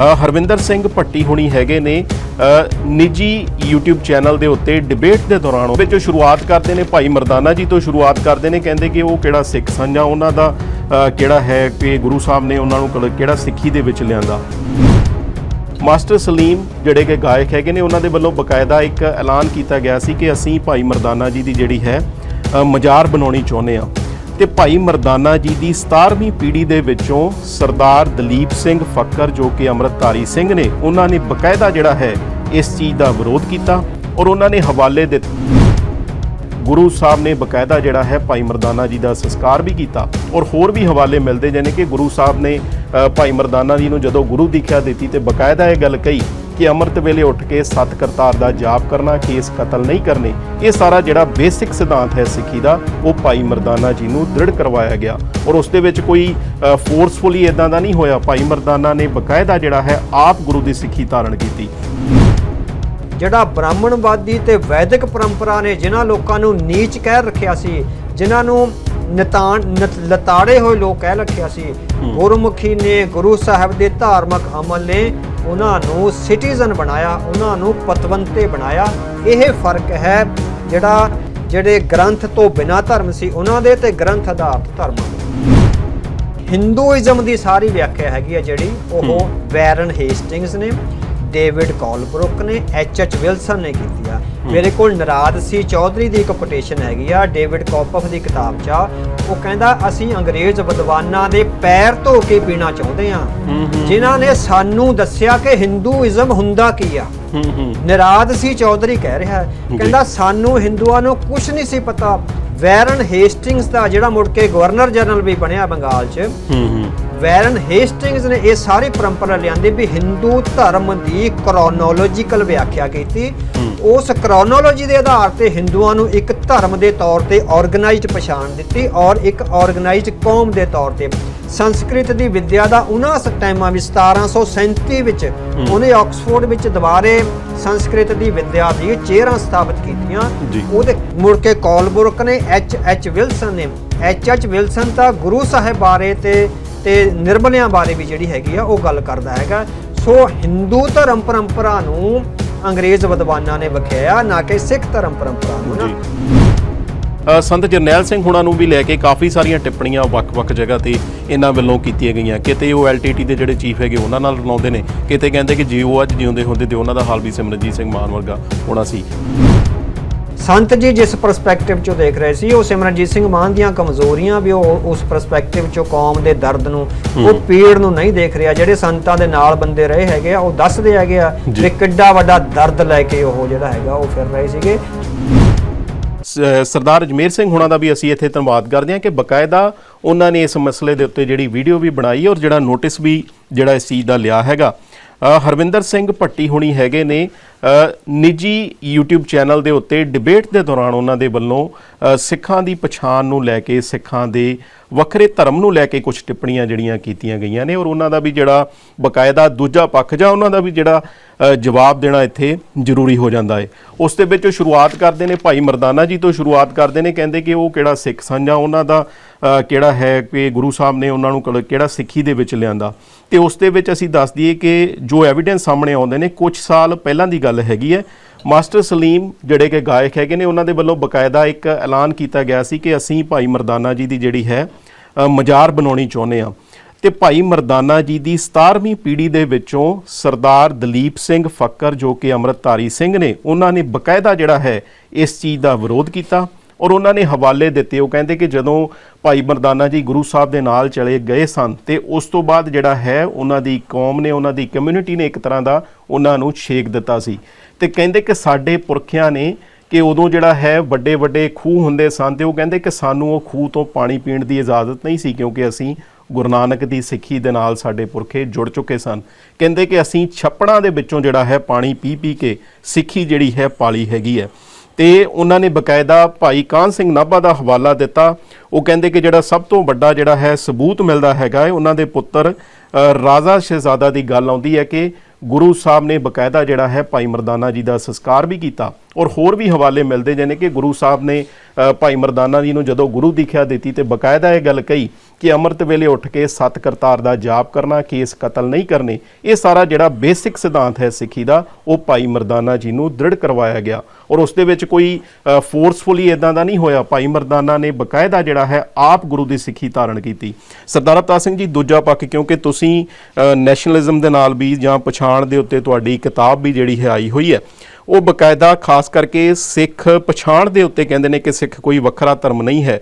ਹਰਵਿੰਦਰ ਸਿੰਘ ਭੱਟੀ ਹੁਣੀ ਹੈਗੇ ਨੇ ਨਿੱਜੀ YouTube ਚੈਨਲ ਦੇ ਉੱਤੇ ਡਿਬੇਟ ਦੇ ਦੌਰਾਨ, ਉਹਦੇ ਚੋਂ ਸ਼ੁਰੂਆਤ ਕਰਦੇ ਨੇ ਭਾਈ ਮਰਦਾਨਾ ਜੀ ਤੋਂ ਸ਼ੁਰੂਆਤ ਕਰਦੇ ਨੇ, ਕਹਿੰਦੇ ਕਿ ਉਹ ਕਿਹੜਾ ਸਿੱਖ ਸਨ ਜਾਂ ਉਹਨਾਂ ਦਾ ਕਿਹੜਾ ਹੈ ਕਿ ਗੁਰੂ ਸਾਹਿਬ ਨੇ ਉਹਨਾਂ ਨੂੰ ਕਿਹੜਾ- ਕਿਹੜਾ ਸਿੱਖੀ ਦੇ ਵਿੱਚ ਲਿਆਂਦਾ। ਮਾਸਟਰ ਸਲੀਮ ਜਿਹੜੇ ਕਿ ਗਾਇਕ ਹੈਗੇ ਨੇ, ਉਹਨਾਂ ਦੇ ਵੱਲੋਂ ਬਕਾਇਦਾ ਇੱਕ ਐਲਾਨ ਕੀਤਾ ਗਿਆ ਸੀ ਕਿ ਅਸੀਂ ਭਾਈ ਮਰਦਾਨਾ ਜੀ ਦੀ ਜਿਹੜੀ ਹੈ ਮਜ਼ਾਰ ਬਣਾਉਣੀ ਚਾਹੁੰਦੇ ਆ ਤੇ ਭਾਈ ਮਰਦਾਨਾ ਜੀ ਦੀ 17ਵੀਂ ਪੀੜ੍ਹੀ ਦੇ ਵਿੱਚੋਂ ਸਰਦਾਰ ਦਲੀਪ ਸਿੰਘ ਫੱਕਰ, ਜੋ ਕਿ ਅੰਮ੍ਰਿਤਧਾਰੀ ਸਿੰਘ ਨੇ, ਉਹਨਾਂ ਨੇ ਬਕਾਇਦਾ ਜਿਹੜਾ ਹੈ, ਇਸ ਚੀਜ਼ ਦਾ ਵਿਰੋਧ ਕੀਤਾ ਔਰ ਉਹਨਾਂ ਨੇ ਹਵਾਲੇ ਦਿੱਤੇ ਗੁਰੂ ਸਾਹਿਬ ਨੇ ਬਕਾਇਦਾ ਜਿਹੜਾ ਹੈ, ਭਾਈ ਮਰਦਾਨਾ ਜੀ ਦਾ ਸੰਸਕਾਰ ਵੀ ਕੀਤਾ ਔਰ ਹੋਰ ਵੀ ਹਵਾਲੇ ਮਿਲਦੇ ਜਨੇ ਕਿ ਗੁਰੂ ਸਾਹਿਬ ਨੇ ਭਾਈ ਮਰਦਾਨਾ ਜੀ ਨੂੰ ਜਦੋਂ ਗੁਰੂ ਦੀਖਿਆ ਦਿੱਤੀ ਤੇ ਬਕਾਇਦਾ ਇਹ ਗੱਲ ਕਹੀ ਕਿ ਅੰਮ੍ਰਿਤ ਵੇਲੇ ਉੱਠ ਕੇ ਸਤ ਕਰਤਾਰ ਦਾ ਜਾਪ ਕਰਨਾ, ਕੇਸ ਕਤਲ ਨਹੀਂ ਕਰਨੇ, ਇਹ ਸਾਰਾ ਜਿਹੜਾ ਬੇਸਿਕ ਸਿਧਾਂਤ ਹੈ ਸਿੱਖੀ ਦਾ, ਉਹ ਭਾਈ ਮਰਦਾਨਾ ਜੀ ਨੂੰ ਦ੍ਰਿੜ ਕਰਵਾਇਆ ਗਿਆ। ਔਰ ਉਸ ਦੇ ਵਿੱਚ ਕੋਈ ਫੋਰਸਫੁਲੀ ਇਦਾਂ ਦਾ ਨਹੀਂ ਹੋਇਆ। ਭਾਈ ਮਰਦਾਨਾ ਨੇ ਬਕਾਇਦਾ ਜਿਹੜਾ ਹੈ, ਆਪ ਗੁਰੂ ਦੀ ਸਿੱਖੀ ਧਾਰਨ ਕੀਤੀ। ਜਿਹੜਾ ਬ੍ਰਾਹਮਣਵਾਦੀ ਤੇ ਵੈਦਿਕ ਪਰੰਪਰਾ ਨੇ ਜਿਨ੍ਹਾਂ ਲੋਕਾਂ ਨੂੰ ਨੀਚ ਕਹਿ ਰੱਖਿਆ ਸੀ, ਜਿਨ੍ਹਾਂ ਨੂੰ ਨਤਾਨ ਨਤ- ਲਤਾੜੇ ਹੋਏ ਲੋਕ ਕਹਿ ਰੱਖਿਆ ਸੀ। ਗੁਰਮੁਖੀ ਨੇ ਗੁਰੂ ਸਾਹਿਬ ਦੇ ਧਾਰਮਿਕ ਅਮਲ ਨੇ ਉਹਨਾਂ ਨੂੰ ਸਿਟੀਜ਼ਨ ਬਣਾਇਆ ਉਹਨਾਂ ਨੂੰ ਪਤਵੰਤੇ ਬਣਾਇਆ। ਇਹ ਫ਼ਰਕ ਹੈ ਜਿਹੜਾ ਜਿਹੜੇ ਗ੍ਰੰਥ ਤੋਂ ਬਿਨਾ ਧਰਮ ਸੀ ਉਹਨਾਂ ਦੇ ਤੇ ਗ੍ਰੰਥ ਆਧਾਰਿਤ ਧਰਮਾਂ ਹਿੰਦੂਇਜ਼ਮ ਦੀ ਸਾਰੀ ਵਿਆਖਿਆ ਹੈਗੀ ਹੈ ਜਿਹੜੀ ਉਹ ਵੈਰਨ ਹੇਸਟਿੰਗਸ ਨੇ ਡੇਵਿਡ ਕਾਲਬਰੁਕ ਨੇ ਐਚ ਐਚ ਵਿਲਸਨ ਨੇ ਕੀਤੀ ਆ। ਮੇਰੇ ਕੋਲ ਨਰਾਦ ਸੀ ਚੌਧਰੀ ਦੀ ਇੱਕ ਕੋਟੇਸ਼ਨ ਹੈਗੀ ਆ ਡੇਵਿਡ ਕੌਪਫ ਦੀ ਕਿਤਾਬ 'ਚ ਉਹ ਕਹਿੰਦਾ ਅਸੀਂ ਅੰਗਰੇਜ਼ ਵਿਦਵਾਨਾਂ ਦੇ ਪੈਰ ਧੋ ਕੇ ਪੀਣਾ ਚਾਹੁੰਦੇ ਆ। ਜਿਨ੍ਹਾਂ ਨੇ ਸਾਨੂੰ ਦੱਸਿਆ ਕਿ ਹਿੰਦੂਇਜ਼ਮ ਹੁੰਦਾ ਕੀ ਆ। ਨਿਰਾਦ ਸੀ ਚੌਧਰੀ ਕਹਿ ਰਿਹਾ ਕਹਿੰਦਾ ਸਾਨੂੰ ਹਿੰਦੂਆਂ ਨੂੰ ਕੁਝ ਨਹੀਂ ਸੀ ਪਤਾ। ਵੈਰਨ ਹੇਸਟਿੰਗਸ ਦਾ ਜਿਹੜਾ ਮੁੜ ਕੇ ਗਵਰਨਰ ਜਨਰਲ ਵੀ ਬਣਿਆ ਬੰਗਾਲ 'ਚ ਵੈਰਨ ਹੇਸਟਿੰਗਸ ਨੇ ਇਹ ਸਾਰੀ ਪਰੰਪਰਾ ਲਿਆਂਦੀ ਵੀ ਹਿੰਦੂ ਧਰਮ ਦੀ ਕ੍ਰੋਨੋਲੋਜੀਕਲ ਵਿਆਖਿਆ ਕੀਤੀ। ਉਸ ਕ੍ਰੋਨੋਲੋਜੀ ਦੇ ਆਧਾਰ ਤੇ ਹਿੰਦੂਆਂ ਨੂੰ ਇੱਕ ਧਰਮ ਦੇ ਤੌਰ ਤੇ ਆਰਗੇਨਾਈਜ਼ਡ ਪਛਾਣ ਦਿੱਤੀ ਔਰ ਇੱਕ ਆਰਗੇਨਾਈਜ਼ਡ ਕੌਮ ਦੇ ਤੌਰ ਤੇ। ਸੰਸਕ੍ਰਿਤ ਦੀ ਵਿਦਿਆ ਦਾ ਉਹਨਾਂ ਟਾਈਮਾਂ ਵਿੱਚ 1737 ਵਿੱਚ ਉਹਨੇ ਆਕਸਫੋਰਡ ਵਿੱਚ ਦੁਬਾਰੇ ਸੰਸਕ੍ਰਿਤ ਦੀ ਵਿਦਿਆ ਦੀ ਚੇਅਰਾਂ ਸਥਾਪਿਤ ਕੀਤੀਆਂ। ਜੀ। ਉਹਦੇ ਮੁੜ ਕੇ ਕਾਲਬੁਰਕ ਨੇ ਐਚ ਐਚ ਵਿਲਸਨ ਨੇ। ਐਚ ਐਚ ਵਿਲਸਨ ਤਾਂ ਗੁਰੂ ਸਾਹਿਬ ਬਾਰੇ ਤੇ ਤੇ ਨਿਰਮਲਿਆਂ ਬਾਰੇ ਵੀ ਜਿਹੜੀ ਹੈਗੀ ਆ ਉਹ ਗੱਲ ਕਰਦਾ ਹੈਗਾ। ਸੋ ਹਿੰਦੂ ਧਰਮ ਪਰੰਪਰਾ ਨੂੰ ਅੰਗਰੇਜ਼ ਵਿਦਵਾਨਾਂ ਨੇ ਵਿਖਿਆ ਨਾ ਕਿ ਸਿੱਖ ਧਰਮ ਪਰੰਪਰਾ ਨੂੰ ਨਾ। ਜੀ। ਅ, ਸੰਤ ਜਰਨੈਲ ਸਿੰਘ ਹੁਣਾਂ ਨੂੰ ਵੀ ਲੈ ਕੇ ਕਾਫੀ ਸਾਰੀਆਂ ਟਿੱਪਣੀਆਂ ਵੱਖ-ਵੱਖ ਜਗ੍ਹਾ ਤੇ ਇਹਨਾਂ ਵੱਲੋਂ ਕੀਤੀਆਂ ਗਈਆਂ। ਕਿਤੇ ਉਹ ਐਲਟੀਟੀ ਦੇ ਜਿਹੜੇ ਚੀਫ ਹੈਗੇ ਉਹਨਾਂ ਨਾਲ ਰਲਾਉਂਦੇ ਨੇ। ਕਿਤੇ ਕਹਿੰਦੇ ਕਿ ਜੇ ਉਹ ਅੱਜ ਜਿਉਂਦੇ ਹੁੰਦੇ ਤੇ ਉਹਨਾਂ ਦਾ ਹਾਲ ਵੀ ਸਿਮਰਨਜੀਤ ਸਿੰਘ ਮਾਨ ਵਰਗਾ ਹੋਣਾ ਸੀ। ਸੰਤ ਜੀ ਜਿਸ ਪਰਸਪੈਕਟਿਵ ਚੋਂ ਦੇਖ ਰਹੇ ਸੀ ਉਹ ਸਿਮਰਨਜੀਤ ਸਿੰਘ ਮਾਨ ਦੀਆਂ ਕਮਜ਼ੋਰੀਆਂ ਵੀ ਉਹ ਉਸ ਪਰਸਪੈਕਟਿਵ ਚੋਂ ਕੌਮ ਦੇ ਦਰਦ ਨੂੰ ਉਹ ਪੀੜ ਨੂੰ ਨਹੀਂ ਦੇਖ ਰਿਹਾ। ਜਿਹੜੇ ਸੰਤਾਂ ਦੇ ਨਾਲ ਬੰਦੇ ਰਹੇ ਹੈਗੇ ਆ ਉਹ ਦੱਸਦੇ ਹੈਗੇ ਆ। ਵੀ ਕਿੱਡਾ ਵੱਡਾ ਦਰਦ ਲੈ ਕੇ ਉਹ ਜਿਹੜਾ ਹੈਗਾ ਉਹ ਫਿਰ ਰਹੇ ਸੀਗੇ। ਸਰਦਾਰ ਅਜਮੇਰ ਸਿੰਘ ਹੁਣਾਂ ਦਾ ਵੀ ਅਸੀਂ ਇੱਥੇ ਧੰਨਵਾਦ ਕਰਦੇ ਹਾਂ ਕਿ ਬਕਾਇਦਾ ਉਹਨਾਂ ਨੇ ਇਸ ਮਸਲੇ ਦੇ ਉੱਤੇ ਜਿਹੜੀ ਵੀਡੀਓ ਵੀ ਬਣਾਈ ਔਰ ਜਿਹੜਾ ਨੋਟਿਸ ਵੀ ਜਿਹੜਾ ਇਸ ਚੀਜ਼ ਦਾ ਲਿਆ ਹੈਗਾ। ਹਰਵਿੰਦਰ ਸਿੰਘ ਭੱਟੀ ਹੁਣੀ ਹੈਗੇ ਨੇ। ਨਿੱਜੀ YouTube ਚੈਨਲ ਦੇ ਉੱਤੇ ਡਿਬੇਟ ਦੇ ਦੌਰਾਨ ਉਹਨਾਂ ਦੇ ਵੱਲੋਂ ਸਿੱਖਾਂ ਦੀ ਪਛਾਣ ਨੂੰ ਲੈ ਕੇ, ਸਿੱਖਾਂ ਦੇ ਵੱਖਰੇ ਧਰਮ ਨੂੰ ਲੈ ਕੇ ਕੁਝ ਟਿੱਪਣੀਆਂ ਜਿਹੜੀਆਂ ਕੀਤੀਆਂ ਗਈਆਂ ਨੇ ਔਰ ਉਹਨਾਂ ਦਾ ਵੀ ਜਿਹੜਾ ਬਕਾਇਦਾ ਦੂਜਾ ਪੱਖ ਜਾਂ ਉਹਨਾਂ ਦਾ ਵੀ ਜਿਹੜਾ ਜਵਾਬ ਦੇਣਾ ਇੱਥੇ ਜ਼ਰੂਰੀ ਹੋ ਜਾਂਦਾ ਹੈ। ਉਸ ਦੇ ਵਿੱਚ ਉਹ ਸ਼ੁਰੂਆਤ ਕਰਦੇ ਨੇ ਭਾਈ ਮਰਦਾਨਾ ਜੀ ਤੋਂ ਸ਼ੁਰੂਆਤ ਕਰਦੇ ਨੇ, ਕਹਿੰਦੇ ਕਿ ਉਹ ਕਿਹੜਾ ਸਿੱਖ ਸਨ ਜਾਂ ਉਹਨਾਂ ਦਾ ਕਿਹੜਾ ਹੈ ਕਿ ਗੁਰੂ ਸਾਹਿਬ ਨੇ ਉਹਨਾਂ ਨੂੰ ਕਿਹੜਾ- ਕਿਹੜਾ ਸਿੱਖੀ ਦੇ ਵਿੱਚ ਲਿਆਂਦਾ। ਤੇ ਉਸ ਦੇ ਵਿੱਚ ਅਸੀਂ ਦੱਸ ਦਈਏ ਕਿ ਜੋ ਐਵੀਡੈਂਸ ਸਾਹਮਣੇ ਆਉਂਦੇ ਨੇ, ਕੁਝ ਸਾਲ ਪਹਿਲਾਂ ਦੀ ਗੱਲ ਗੱਲ ਹੈਗੀ ਹੈ। ਮਾਸਟਰ ਸਲੀਮ ਜਿਹੜੇ ਕਿ ਗਾਇਕ ਹੈਗੇ ਨੇ, ਉਹਨਾਂ ਦੇ ਵੱਲੋਂ ਬਕਾਇਦਾ ਇੱਕ ਐਲਾਨ ਕੀਤਾ ਗਿਆ ਸੀ ਕਿ ਅਸੀਂ ਭਾਈ ਮਰਦਾਨਾ ਜੀ ਦੀ ਜਿਹੜੀ ਹੈ ਮਜ਼ਾਰ ਬਣਾਉਣੀ ਚਾਹੁੰਦੇ ਆ ਤੇ ਭਾਈ ਮਰਦਾਨਾ ਜੀ ਦੀ 17ਵੀਂ ਪੀੜ੍ਹੀ ਦੇ ਵਿੱਚੋਂ ਸਰਦਾਰ ਦਲੀਪ ਸਿੰਘ ਫੱਕਰ ਜੋ ਕਿ ਅੰਮ੍ਰਿਤਧਾਰੀ ਸਿੰਘ ਨੇ, ਉਹਨਾਂ ਨੇ ਬਕਾਇਦਾ ਜਿਹੜਾ ਹੈ, ਇਸ ਚੀਜ਼ ਦਾ ਵਿਰੋਧ ਕੀਤਾ। ਔਰ ਉਹਨਾਂ ਨੇ ਹਵਾਲੇ ਦਿੱਤੇ। ਉਹ ਕਹਿੰਦੇ ਕਿ ਜਦੋਂ ਭਾਈ ਮਰਦਾਨਾ ਜੀ ਗੁਰੂ ਸਾਹਿਬ ਦੇ ਨਾਲ ਚਲੇ ਗਏ ਸਨ ਤੇ ਉਸ ਤੋਂ ਬਾਅਦ ਜਿਹੜਾ ਹੈ, ਉਹਨਾਂ ਦੀ ਕੌਮ ਨੇ, ਉਹਨਾਂ ਦੀ ਕਮਿਊਨਿਟੀ ਨੇ ਇੱਕ ਤਰ੍ਹਾਂ ਦਾ ਉਹਨਾਂ ਨੂੰ ਛੇਕ ਦਿੱਤਾ ਸੀ। ਤੇ ਕਹਿੰਦੇ ਕਿ ਸਾਡੇ ਪੁਰਖਿਆਂ ਨੇ ਕਿ ਉਦੋਂ ਜਿਹੜਾ ਹੈ ਵੱਡੇ ਵੱਡੇ ਖੂਹ ਹੁੰਦੇ ਸਨ ਤੇ ਉਹ ਕਹਿੰਦੇ ਕਿ ਸਾਨੂੰ ਉਹ ਖੂਹ ਤੋਂ ਪਾਣੀ ਪੀਣ ਦੀ ਇਜਾਜ਼ਤ ਨਹੀਂ ਸੀ ਕਿਉਂਕਿ ਅਸੀਂ ਗੁਰੂ ਨਾਨਕ ਦੀ ਸਿੱਖੀ ਦੇ ਨਾਲ ਸਾਡੇ ਪੁਰਖੇ ਜੁੜ ਚੁੱਕੇ ਸਨ। ਕਹਿੰਦੇ ਕਿ ਅਸੀਂ ਛੱਪੜਾਂ ਦੇ ਵਿੱਚੋਂ ਜਿਹੜਾ ਹੈ ਪਾਣੀ ਪੀ ਪੀ ਕੇ ਸਿੱਖੀ ਜਿਹੜੀ ਹੈ, ਪਾਲੀ ਹੈਗੀ ਹੈ। ਤੇ ਉਹਨਾਂ ਨੇ ਬਕਾਇਦਾ ਭਾਈ ਕਾਨ ਸਿੰਘ ਨਾਭਾ ਦਾ ਹਵਾਲਾ ਦਿੱਤਾ। ਉਹ ਕਹਿੰਦੇ ਕਿ ਜਿਹੜਾ ਸਭ ਤੋਂ ਵੱਡਾ ਜਿਹੜਾ ਹੈ ਸਬੂਤ ਮਿਲਦਾ ਹੈਗਾ ਹੈ, ਉਹਨਾਂ ਦੇ ਪੁੱਤਰ ਰਾਜਾ ਸ਼ਹਿਜ਼ਾਦਾ ਦੀ ਗੱਲ ਆਉਂਦੀ ਹੈ ਕਿ ਗੁਰੂ ਸਾਹਿਬ ਨੇ ਬਕਾਇਦਾ ਜਿਹੜਾ ਹੈ ਭਾਈ ਮਰਦਾਨਾ ਜੀ ਦਾ ਸੰਸਕਾਰ ਵੀ ਕੀਤਾ। ਔਰ ਹੋਰ ਵੀ ਹਵਾਲੇ ਮਿਲਦੇ ਜਿਹਨੇ ਕਿ ਗੁਰੂ ਸਾਹਿਬ ਨੇ ਭਾਈ ਮਰਦਾਨਾ ਜੀ ਨੂੰ ਜਦੋਂ ਗੁਰੂ ਦੀਖਿਆ ਦਿੱਤੀ ਤੇ ਬਕਾਇਦਾ ਇਹ ਗੱਲ ਕਹੀ ਕਿ ਅੰਮ੍ਰਿਤ ਵੇਲੇ ਉੱਠ ਕੇ ਸਤ ਕਰਤਾਰ ਦਾ ਜਾਪ ਕਰਨਾ, ਕੇਸ ਕਤਲ ਨਹੀਂ ਕਰਨੇ, ਇਹ ਸਾਰਾ ਜਿਹੜਾ ਬੇਸਿਕ ਸਿਧਾਂਤ ਹੈ ਸਿੱਖੀ ਦਾ, ਉਹ ਭਾਈ ਮਰਦਾਨਾ ਜੀ ਨੂੰ ਦ੍ਰਿੜ ਕਰਵਾਇਆ ਗਿਆ। ਔਰ ਉਸ ਦੇ ਵਿੱਚ ਕੋਈ ਫੋਰਸਫੁਲੀ ਇਦਾਂ ਦਾ ਨਹੀਂ ਹੋਇਆ। ਭਾਈ ਮਰਦਾਨਾ ਨੇ ਬਕਾਇਦਾ ਜਿਹੜਾ ਹੈ, ਆਪ ਗੁਰੂ ਦੀ ਸਿੱਖੀ ਧਾਰਨ ਕੀਤੀ। ਸਰਦਾਰ ਅਵਤਾਰ ਸਿੰਘ ਜੀ, ਦੂਜਾ ਪੱਖ, ਕਿਉਂਕਿ ਤੁਸੀਂ ਨੈਸ਼ਨਲਿਜ਼ਮ ਦੇ ਨਾਲ ਵੀ ਜਾਂ ਪਛਾਣ ਦੇ ਉੱਤੇ ਤੁਹਾਡੀ ਕਿਤਾਬ ਵੀ ਜਿਹੜੀ ਹੈ ਆਈ ਹੋਈ ਹੈ। ਉਹ ਬਕਾਇਦਾ ਖਾਸ ਕਰਕੇ ਸਿੱਖ ਪਛਾਣ ਦੇ ਉੱਤੇ ਕਹਿੰਦੇ ਨੇ ਕਿ ਸਿੱਖ ਕੋਈ ਵੱਖਰਾ ਧਰਮ ਨਹੀਂ ਹੈ।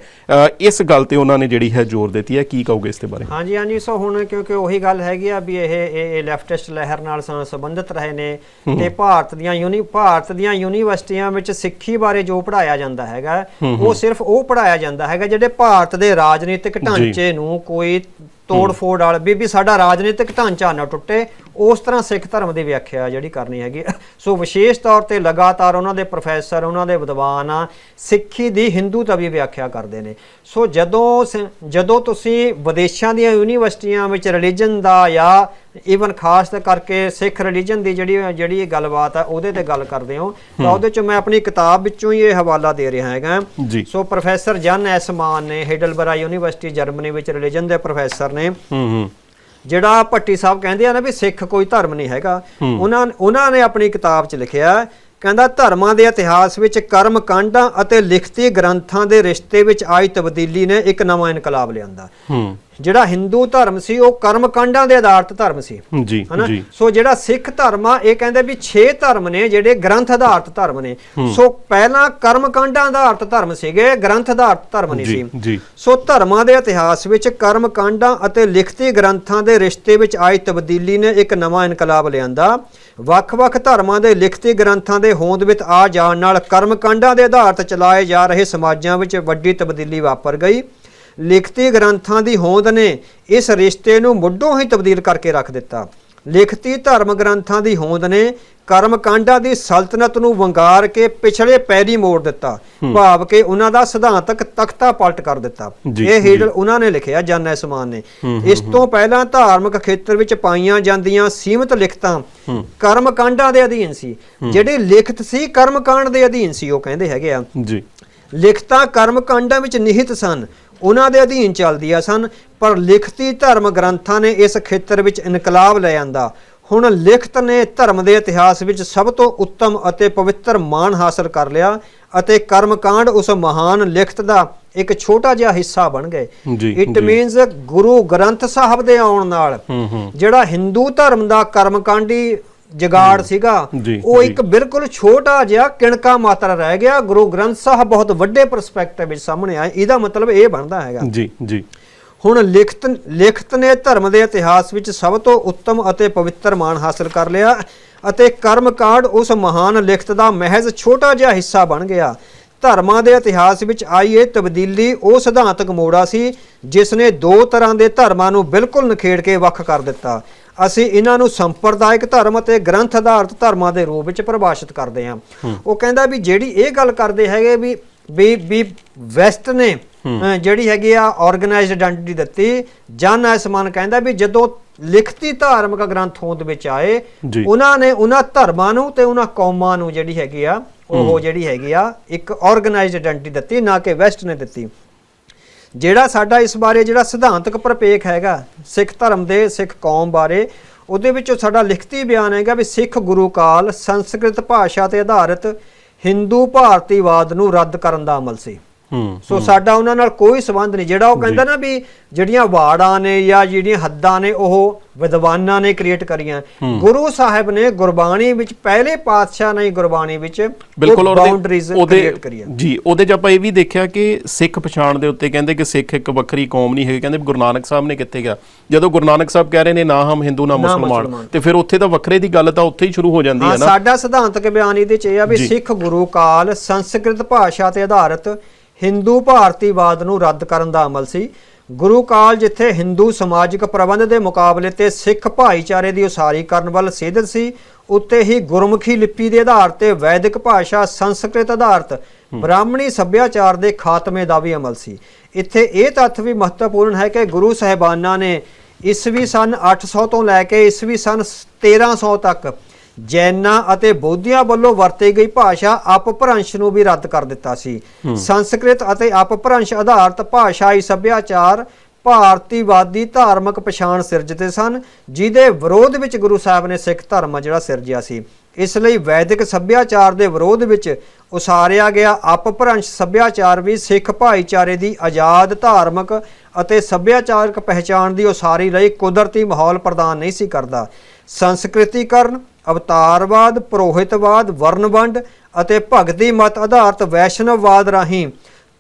ਇਸ ਗੱਲ ਤੇ ਉਹਨਾਂ ਨੇ ਜਿਹੜੀ ਹੈ ਜ਼ੋਰ ਦਿੱਤੀ ਹੈ। ਕੀ ਕਹੋਗੇ ਇਸ ਦੇ ਬਾਰੇ? ਹਾਂਜੀ ਹਾਂਜੀ। ਸੋ ਹੁਣ ਕਿਉਂਕਿ ਉਹੀ ਗੱਲ ਹੈਗੀ ਆ ਵੀ ਇਹ ਇਹ ਲੈਫਟਿਸਟ ਲਹਿਰ ਨਾਲ ਸੰਬੰਧਿਤ ਰਹੇ ਨੇ ਤੇ ਭਾਰਤ ਦੀਆਂ ਯੂਨੀ ਭਾਰਤ ਦੀਆਂ ਯੂਨੀਵਰਸਿਟੀਆਂ ਵਿੱਚ ਸਿੱਖੀ ਬਾਰੇ ਜੋ ਪੜਾਇਆ ਜਾਂਦਾ ਹੈਗਾ ਉਹ ਸਿਰਫ ਉਹ ਪੜਾਇਆ ਜਾਂਦਾ ਹੈਗਾ ਜਿਹੜੇ ਭਾਰਤ ਦੇ ਰਾਜਨੀਤਿਕ ਢਾਂਚੇ ਨੂੰ ਕੋਈ ਤੋੜ ਫੋੜ ਵਾਲ। ਵੀ ਸਾਡਾ ਰਾਜਨੀਤਿਕ ਢਾਂਚਾ ਨਾ ਟੁੱਟੇ। ਉਸ ਤਰ੍ਹਾਂ ਸਿੱਖ ਧਰਮ ਦੀ ਵਿਆਖਿਆ ਜਿਹੜੀ ਕਰਨੀ ਹੈਗੀ। ਸੋ ਵਿਸ਼ੇਸ਼ ਤੌਰ ਤੇ ਲਗਾਤਾਰ ਉਹਨਾਂ ਦੇ ਪ੍ਰੋਫੈਸਰ ਉਹਨਾਂ ਦੇ ਵਿਦਵਾਨ ਆ ਸਿੱਖੀ ਦੀ ਹਿੰਦੂ ਤਵੀ ਵਿਆਖਿਆ ਕਰਦੇ ਨੇ। ਸੋ ਜਦੋਂ ਜਦੋਂ ਤੁਸੀਂ ਵਿਦੇਸ਼ਾਂ ਦੀਆਂ ਯੂਨੀਵਰਸਿਟੀਆਂ ਵਿੱਚ ਰਿਲੀਜਨ ਦਾ ਜਾਂ ਈਵਨ ਖਾਸ ਕਰਕੇ ਸਿੱਖ ਰਿਲੀਜਨ ਦੀ ਜਿਹੜੀ ਜਿਹੜੀ ਇਹ ਗੱਲਬਾਤ ਆ ਉਹਦੇ ਤੇ ਗੱਲ ਕਰਦੇ ਹੋ। ਤਾਂ ਉਹਦੇ ਚ ਮੈਂ ਆਪਣੀ ਕਿਤਾਬ ਵਿੱਚੋਂ ਹੀ ਇਹ ਹਵਾਲਾ ਦੇ ਰਿਹਾ ਹੈਗਾ। ਸੋ ਪ੍ਰੋਫੈਸਰ ਜਨ ਐਸਮਾਨ ਨੇ ਹੈਡਲਬਰਾ ਯੂਨੀਵਰਸਿਟੀ ਜਰਮਨੀ ਵਿੱਚ ਰਿਲੀਜਨ ਦੇ ਪ੍ਰੋਫੈਸਰ ਨੇ। ਹੂੰ ਹੂੰ। ਜਿਹੜਾ ਭੱਟੀ ਸਾਹਿਬ ਕਹਿੰਦੇ ਆ ਨਾ ਵੀ ਸਿੱਖ ਕੋਈ ਧਰਮ ਨਹੀਂ ਹੈਗਾ ਉਹਨਾਂ ਉਹਨਾਂ ਨੇ ਆਪਣੀ ਕਿਤਾਬ 'ਚ ਲਿਖਿਆ ਕਹਿੰਦਾ ਧਰਮਾਂ ਦੇ ਇਤਿਹਾਸ ਵਿੱਚ ਕਰਮ ਕਾਂਡਾਂ ਅਤੇ ਲਿਖਤੀ ਗ੍ਰੰਥਾਂ ਦੇ ਰਿਸ਼ਤੇ ਵਿੱਚ ਆਈ ਤਬਦੀਲੀ ਨੇ ਇੱਕ ਨਵਾਂ ਇਨਕਲਾਬ ਲਿਆਂਦਾ। ਜਿਹੜਾ ਹਿੰਦੂ ਧਰਮ ਸੀ ਉਹ ਕਰਮ ਕਾਂਡਾਂ ਦੇ ਆਧਾਰਿਤ ਧਰਮ ਸੀ। ਜੀ ਹਨਾ? ਜੀ। ਸੋ ਜਿਹੜਾ ਸਿੱਖ ਧਰਮ ਆ ਇਹ ਕਹਿੰਦੇ ਵੀ 6 ਧਰਮ ਨੇ ਜਿਹੜੇ ਗ੍ਰੰਥ ਆਧਾਰਿਤ ਧਰਮ ਨੇ। ਸੋ ਪਹਿਲਾਂ ਕਰਮ ਕਾਂਡਾਂ ਆਧਾਰਿਤ ਧਰਮ ਸੀਗੇ ਗ੍ਰੰਥ ਆਧਾਰਿਤ ਧਰਮ ਨਹੀਂ ਸੀ। ਸੋ ਧਰਮਾਂ ਦੇ ਇਤਿਹਾਸ ਵਿੱਚ ਕਰਮ ਕਾਂਡਾਂ ਅਤੇ ਲਿਖਤੀ ਗ੍ਰੰਥਾਂ ਦੇ ਰਿਸ਼ਤੇ ਵਿੱਚ ਆਈ ਤਬਦੀਲੀ ਨੇ ਇੱਕ ਨਵਾਂ ਇਨਕਲਾਬ ਲਿਆਂਦਾ। ਵੱਖ-ਵੱਖ ਧਰਮਾਂ ਦੇ ਲਿਖਤੀ ਗ੍ਰੰਥਾਂ ਦੇ ਹੋਂਦ ਵਿੱਚ ਆ ਜਾਣ ਨਾਲ ਕਰਮ ਕਾਂਡਾਂ ਦੇ ਆਧਾਰ ਤੇ ਚਲਾਏ ਜਾ ਰਹੇ ਸਮਾਜਾਂ ਵਿੱਚ ਵੱਡੀ ਤਬਦੀਲੀ ਵਾਪਰ ਗਈ। ਲਿਖਤੀ ਗ੍ਰੰਥਾਂ ਦੀ ਹੋਂਦ ਨੇ ਇਸ ਰਿਸ਼ਤੇ ਨੂੰ ਮੁੱਢੋਂ ਹੀ ਤਬਦੀਲ ਕਰਕੇ ਰੱਖ ਦਿੱਤਾ। ਲਿਖਤੀ ਧਰਮ ਗ੍ਰੰਥਾਂ ਦੀ ਹੋਂਦ ਨੇ ਕਰਮ ਕਾਂਡਾਂ ਦੀ ਸਲਤਨਤ ਨੂੰ ਵੰਗਾਰ ਕੇ ਪਿਛਲੇ ਪੈਰੀ ਮੋੜ ਦਿੱਤਾ। ਭਾਵ ਕਿ ਉਹਨਾਂ ਦਾ ਸਿਧਾਂਤਕ ਤਖਤਾ ਪਲਟ ਕਰ ਦਿੱਤਾ। ਇਹ ਹੀਡਲ ਉਹਨਾਂ ਨੇ ਲਿਖਿਆ ਜਨ ਐਸਮਾਨ ਨੇ। ਇਸ ਤੋਂ ਪਹਿਲਾਂ ਧਾਰਮਿਕ ਖੇਤਰ ਵਿੱਚ ਪਾਈਆਂ ਜਾਂਦੀਆਂ ਸੀਮਿਤ ਲਿਖਤਾਂ ਕਰਮ ਕਾਂਡਾਂ ਦੇ ਅਧੀਨ ਸੀ। ਜਿਹੜੇ ਲਿਖਤ ਸੀ ਕਰਮ ਕਾਂਡ ਦੇ ਅਧੀਨ ਸੀ ਉਹ ਕਹਿੰਦੇ ਹੈਗੇ ਆ। ਜੀ। ਲਿਖਤਾਂ ਕਰਮ ਕਾਂਡਾਂ ਵਿੱਚ ਨਿਹਿਤ ਸਨ। ਉਹਨਾਂ ਦੇ ਅਧੀਨ ਚੱਲਦੀਆਂ ਸਨ ਪਰ ਲਿਖਤੀ ਧਰਮ ਗ੍ਰੰਥਾਂ ਨੇ ਇਸ ਖੇਤਰ ਵਿੱਚ ਇਨਕਲਾਬ ਲੈ ਆਂਦਾ। ਹੁਣ ਲਿਖਤ ਨੇ ਧਰਮ ਦੇ ਇਤਿਹਾਸ ਵਿੱਚ ਸਭ ਤੋਂ ਉੱਤਮ ਅਤੇ ਪਵਿੱਤਰ ਮਾਣ ਹਾਸਲ ਕਰ ਲਿਆ ਅਤੇ ਕਰਮ ਕਾਂਡ ਉਸ ਮਹਾਨ ਲਿਖਤ ਦਾ ਇੱਕ ਛੋਟਾ ਜਿਹਾ ਹਿੱਸਾ ਬਣ ਗਏ। ਇਟ। ਮੀਨਸ ਗੁਰੂ ਗ੍ਰੰਥ ਸਾਹਿਬ ਦੇ ਆਉਣ ਨਾਲ ਜਿਹੜਾ ਹਿੰਦੂ ਧਰਮ ਦਾ ਕਰਮਕਾਂਡੀ ਜਗਾੜ ਸੀਗਾ। ਉਹ। ਇੱਕ ਬਿਲਕੁਲ ਛੋਟਾ ਜਿਹਾ ਕਿਣਕਾ ਮਾਤਰਾ ਰਹਿ ਗਿਆ। ਗੁਰੂ ਗ੍ਰੰਥ ਸਾਹਿਬ ਬਹੁਤ ਵੱਡੇ ਪਰਸਪੈਕਟਿਵ ਵਿੱਚ ਸਾਹਮਣੇ ਆਏ। ਇਹਦਾ ਮਤਲਬ ਇਹ ਬਣਦਾ ਹੈਗਾ। ਜੀ ਜੀ। ਹੁਣ ਲਿਖਤ ਲਿਖਤ ਨੇ ਧਰਮ ਦੇ ਇਤਿਹਾਸ ਵਿੱਚ ਸਭ ਤੋਂ ਉੱਤਮ ਅਤੇ ਪਵਿੱਤਰ ਮਾਣ ਹਾਸਲ ਕਰ ਲਿਆ ਅਤੇ ਕਰਮਕਾਂਡ ਉਸ ਮਹਾਨ ਲਿਖਤ ਦਾ ਮਹਿਜ਼ ਛੋਟਾ ਜਿਹਾ ਹਿੱਸਾ ਬਣ ਗਿਆ। ਧਰਮਾਂ ਦੇ ਇਤਿਹਾਸ ਵਿੱਚ ਆਈ ਇਹ ਤਬਦੀਲੀ ਉਹ ਸਿਧਾਂਤਕ ਮੋੜਾ ਸੀ ਜਿਸ ਨੇ ਦੋ ਤਰ੍ਹਾਂ ਦੇ ਧਰਮਾਂ ਨੂੰ ਬਿਲਕੁਲ ਨਿਖੇੜ ਕੇ ਵੱਖ ਕਰ ਦਿੱਤਾ। ਅਸੀਂ ਇਹਨਾਂ ਨੂੰ ਸੰਪਰਦਾਇਕ ਧਰਮ ਅਤੇ ਗ੍ਰੰਥ ਆਧਾਰਿਤ ਧਰਮਾਂ ਦੇ ਰੂਪ ਵਿੱਚ ਪਰਿਭਾਸ਼ਿਤ ਕਰਦੇ ਹਾਂ। ਉਹ ਕਹਿੰਦਾ ਵੀ ਜਿਹੜੀ ਇਹ ਗੱਲ ਕਰਦੇ ਹੈਗੇ ਵੀ ਵੀ ਵੀ ਵੈਸਟ ਨੇ ਜਿਹੜੀ ਹੈਗੀ ਆ ਆਰਗੇਨਾਈਜ਼ਡ ਆਇਡੈਂਟੀਟੀ ਦਿੱਤੀ ਜਨ ਐਸਮਾਨ ਕਹਿੰਦਾ ਵੀ ਜਦੋਂ ਲਿਖਤੀ ਧਾਰਮਿਕ ਗ੍ਰੰਥ ਹੋਂਦ ਵਿੱਚ ਆਏ। ਉਹਨਾਂ ਨੇ ਉਹਨਾਂ ਧਰਮਾਂ ਨੂੰ ਤੇ ਉਹਨਾਂ ਕੌਮਾਂ ਨੂੰ ਜਿਹੜੀ ਹੈਗੀ ਆ ਉਹ ਜਿਹੜੀ ਹੈਗੀ ਆ ਇੱਕ ਆਰਗੇਨਾਈਜ਼ਡ ਆਇਡੈਂਟੀਟੀ ਦਿੱਤੀ ਨਾ ਕਿ ਵੈਸਟ ਨੇ ਦਿੱਤੀ। ਜਿਹੜਾ ਸਾਡਾ ਇਸ ਬਾਰੇ ਜਿਹੜਾ ਸਿਧਾਂਤਕ ਪ੍ਰਪੇਖ ਹੈਗਾ ਸਿੱਖ ਧਰਮ ਦੇ ਸਿੱਖ ਕੌਮ ਬਾਰੇ ਉਹਦੇ ਵਿੱਚ ਸਾਡਾ ਲਿਖਤੀ ਬਿਆਨ ਹੈਗਾ ਵੀ ਸਿੱਖ ਗੁਰੂ ਕਾਲ ਸੰਸਕ੍ਰਿਤ ਭਾਸ਼ਾ ਤੇ ਆਧਾਰਿਤ ਹਿੰਦੂ ਭਾਰਤੀਵਾਦ ਨੂੰ ਰੱਦ ਕਰਨ ਦਾ ਅਮਲ ਸੀ। ਸੋ ਸਾਡਾ ਉਹਨਾਂ ਨਾਲ ਕੋਈ ਸਬੰਧ ਨਹੀਂ। ਜਿਹੜਾ ਉਹ ਕਹਿੰਦਾ ਨਾ ਵੀ ਜਿਹੜੀਆਂ ਵਾੜਾਂ ਨੇ ਜਾਂ ਜਿਹੜੀਆਂ ਹੱਦਾਂ ਨੇ ਉਹ ਵਿਦਵਾਨਾਂ ਨੇ ਕ੍ਰੀਏਟ ਕਰੀਆਂ। ਗੁਰੂ ਸਾਹਿਬ ਨੇ ਗੁਰਬਾਣੀ ਵਿੱਚ ਪਹਿਲੇ ਪਾਤਸ਼ਾਹ ਨੇ ਗੁਰਬਾਣੀ ਵਿੱਚ ਬਿਲਕੁਲ ਬਾਉਂਡਰੀਜ਼ ਕ੍ਰੀਏਟ ਕਰੀਆਂ। ਜੀ ਉਹਦੇ ਚ ਆਪਾਂ ਇਹ ਵੀ ਦੇਖਿਆ ਕਿ ਸਿੱਖ ਪਛਾਣ ਦੇ ਉੱਤੇ ਕਹਿੰਦੇ ਕਿ ਸਿੱਖ ਇੱਕ ਵੱਖਰੀ ਕੌਮ ਨਹੀਂ ਹੈਗੀ। ਕਹਿੰਦੇ ਗੁਰੂ ਨਾਨਕ ਸਾਹਿਬ ਨੇ ਕਿੱਥੇ ਗਿਆ ਜਦੋਂ ਗੁਰੂ ਨਾਨਕ ਸਾਹਿਬ ਕਹਿ ਰਹੇ ਨੇ ਨਾ ਹਮ ਹਿੰਦੂ ਨਾ ਮੁਸਲਮਾਨ। ਤੇ ਫਿਰ ਉੱਥੇ ਤਾਂ ਵੱਖਰੇ ਦੀ ਗੱਲ ਤਾਂ ਉੱਥੇ ਹੀ ਸ਼ੁਰੂ ਹੋ ਜਾਂਦੀ ਹੈ ਨਾ। ਸਾਡਾ ਸਿਧਾਂਤਕ ਬਿਆਨ ਇਹਦੇ ਚ ਇਹ ਆ ਵੀ ਸਿੱਖ ਗੁਰੂ ਕਾਲ ਸੰਸਕ੍ਰਿਤ ਭਾਸ਼ਾ ਤੇ ਆਧਾਰਿਤ ਹਿੰਦੂ ਭਾਰਤੀਵਾਦ ਨੂੰ ਰੱਦ ਕਰਨ ਦਾ ਅਮਲ ਸੀ। ਗੁਰੂ ਕਾਲ ਜਿੱਥੇ ਹਿੰਦੂ ਸਮਾਜਿਕ ਪ੍ਰਬੰਧ ਦੇ ਮੁਕਾਬਲੇ ਤੇ ਸਿੱਖ ਭਾਈਚਾਰੇ ਦੀ ਉਸਾਰੀ ਕਰਨ ਵੱਲ ਸੇਧਤ ਸੀ ਉੱਤੇ ਹੀ ਗੁਰਮੁਖੀ ਲਿਪੀ ਦੇ ਆਧਾਰ ਤੇ ਵੈਦਿਕ ਭਾਸ਼ਾ ਸੰਸਕ੍ਰਿਤ ਆਧਾਰਿਤ ਬ੍ਰਾਹਮਣੀ ਸੱਭਿਆਚਾਰ ਦੇ ਖਾਤਮੇ ਦਾ ਵੀ ਅਮਲ ਸੀ। ਇੱਥੇ ਇਹ ਤੱਥ ਵੀ ਮਹੱਤਵਪੂਰਨ ਹੈ ਕਿ ਗੁਰੂ ਸਾਹਿਬਾਨਾਂ ਨੇ ਈਸਵੀ ਸਨ 800 ਤੋਂ ਲੈ ਕੇ ਈਸਵੀ ਸਨ 1300 ਤੱਕ ਜੈਨਾਂ ਅਤੇ ਬੌද්ධਿਆਂ ਵੱਲੋਂ ਵਰਤੀ ਗਈ ਭਾਸ਼ਾ ਅਪਭ੍ਰੰਸ਼ ਨੂੰ ਵੀ ਰੱਦ ਕਰ ਦਿੱਤਾ ਸੀ। ਸੰਸਕ੍ਰਿਤ ਅਤੇ ਅਪਭ੍ਰੰਸ਼ ਆਧਾਰਿਤ ਭਾਸ਼ਾਈ ਸੱਭਿਆਚਾਰ ਭਾਰਤੀਵਾਦੀ ਧਾਰਮਿਕ ਪਛਾਣ ਸਿਰਜਦੇ ਸਨ ਜਿਹਦੇ ਵਿਰੋਧ ਵਿੱਚ ਗੁਰੂ ਸਾਹਿਬ ਨੇ ਸਿੱਖ ਧਰਮ ਜਿਹੜਾ ਸਿਰਜਿਆ ਸੀ। ਇਸ ਲਈ ਵੈਦਿਕ ਸੱਭਿਆਚਾਰ ਦੇ ਵਿਰੋਧ ਵਿੱਚ ਉਸਾਰਿਆ ਗਿਆ। ਅਪਭ੍ਰੰਸ਼ ਸੱਭਿਆਚਾਰ ਵੀ ਸਿੱਖ ਭਾਈਚਾਰੇ ਦੀ ਆਜ਼ਾਦ, ਧਾਰਮਿਕ ਅਤੇ ਸੱਭਿਆਚਾਰਕ ਪਹਿਚਾਣ ਦੀ ਉਸਾਰੀ ਲਈ ਕੁਦਰਤੀ ਮਾਹੌਲ ਪ੍ਰਦਾਨ ਨਹੀਂ ਸੀ ਕਰਦਾ। ਸੰਸਕ੍ਰਿਤੀਕਰਨ, ਅਵਤਾਰਵਾਦ, ਪ੍ਰੋਹਿਤਵਾਦ ਵਰਨਵੰਡ ਅਤੇ ਭਗਤੀ ਮਤ ਆਧਾਰਿਤ ਵੈਸ਼ਨਵਵਾਦ ਰਾਹੀਂ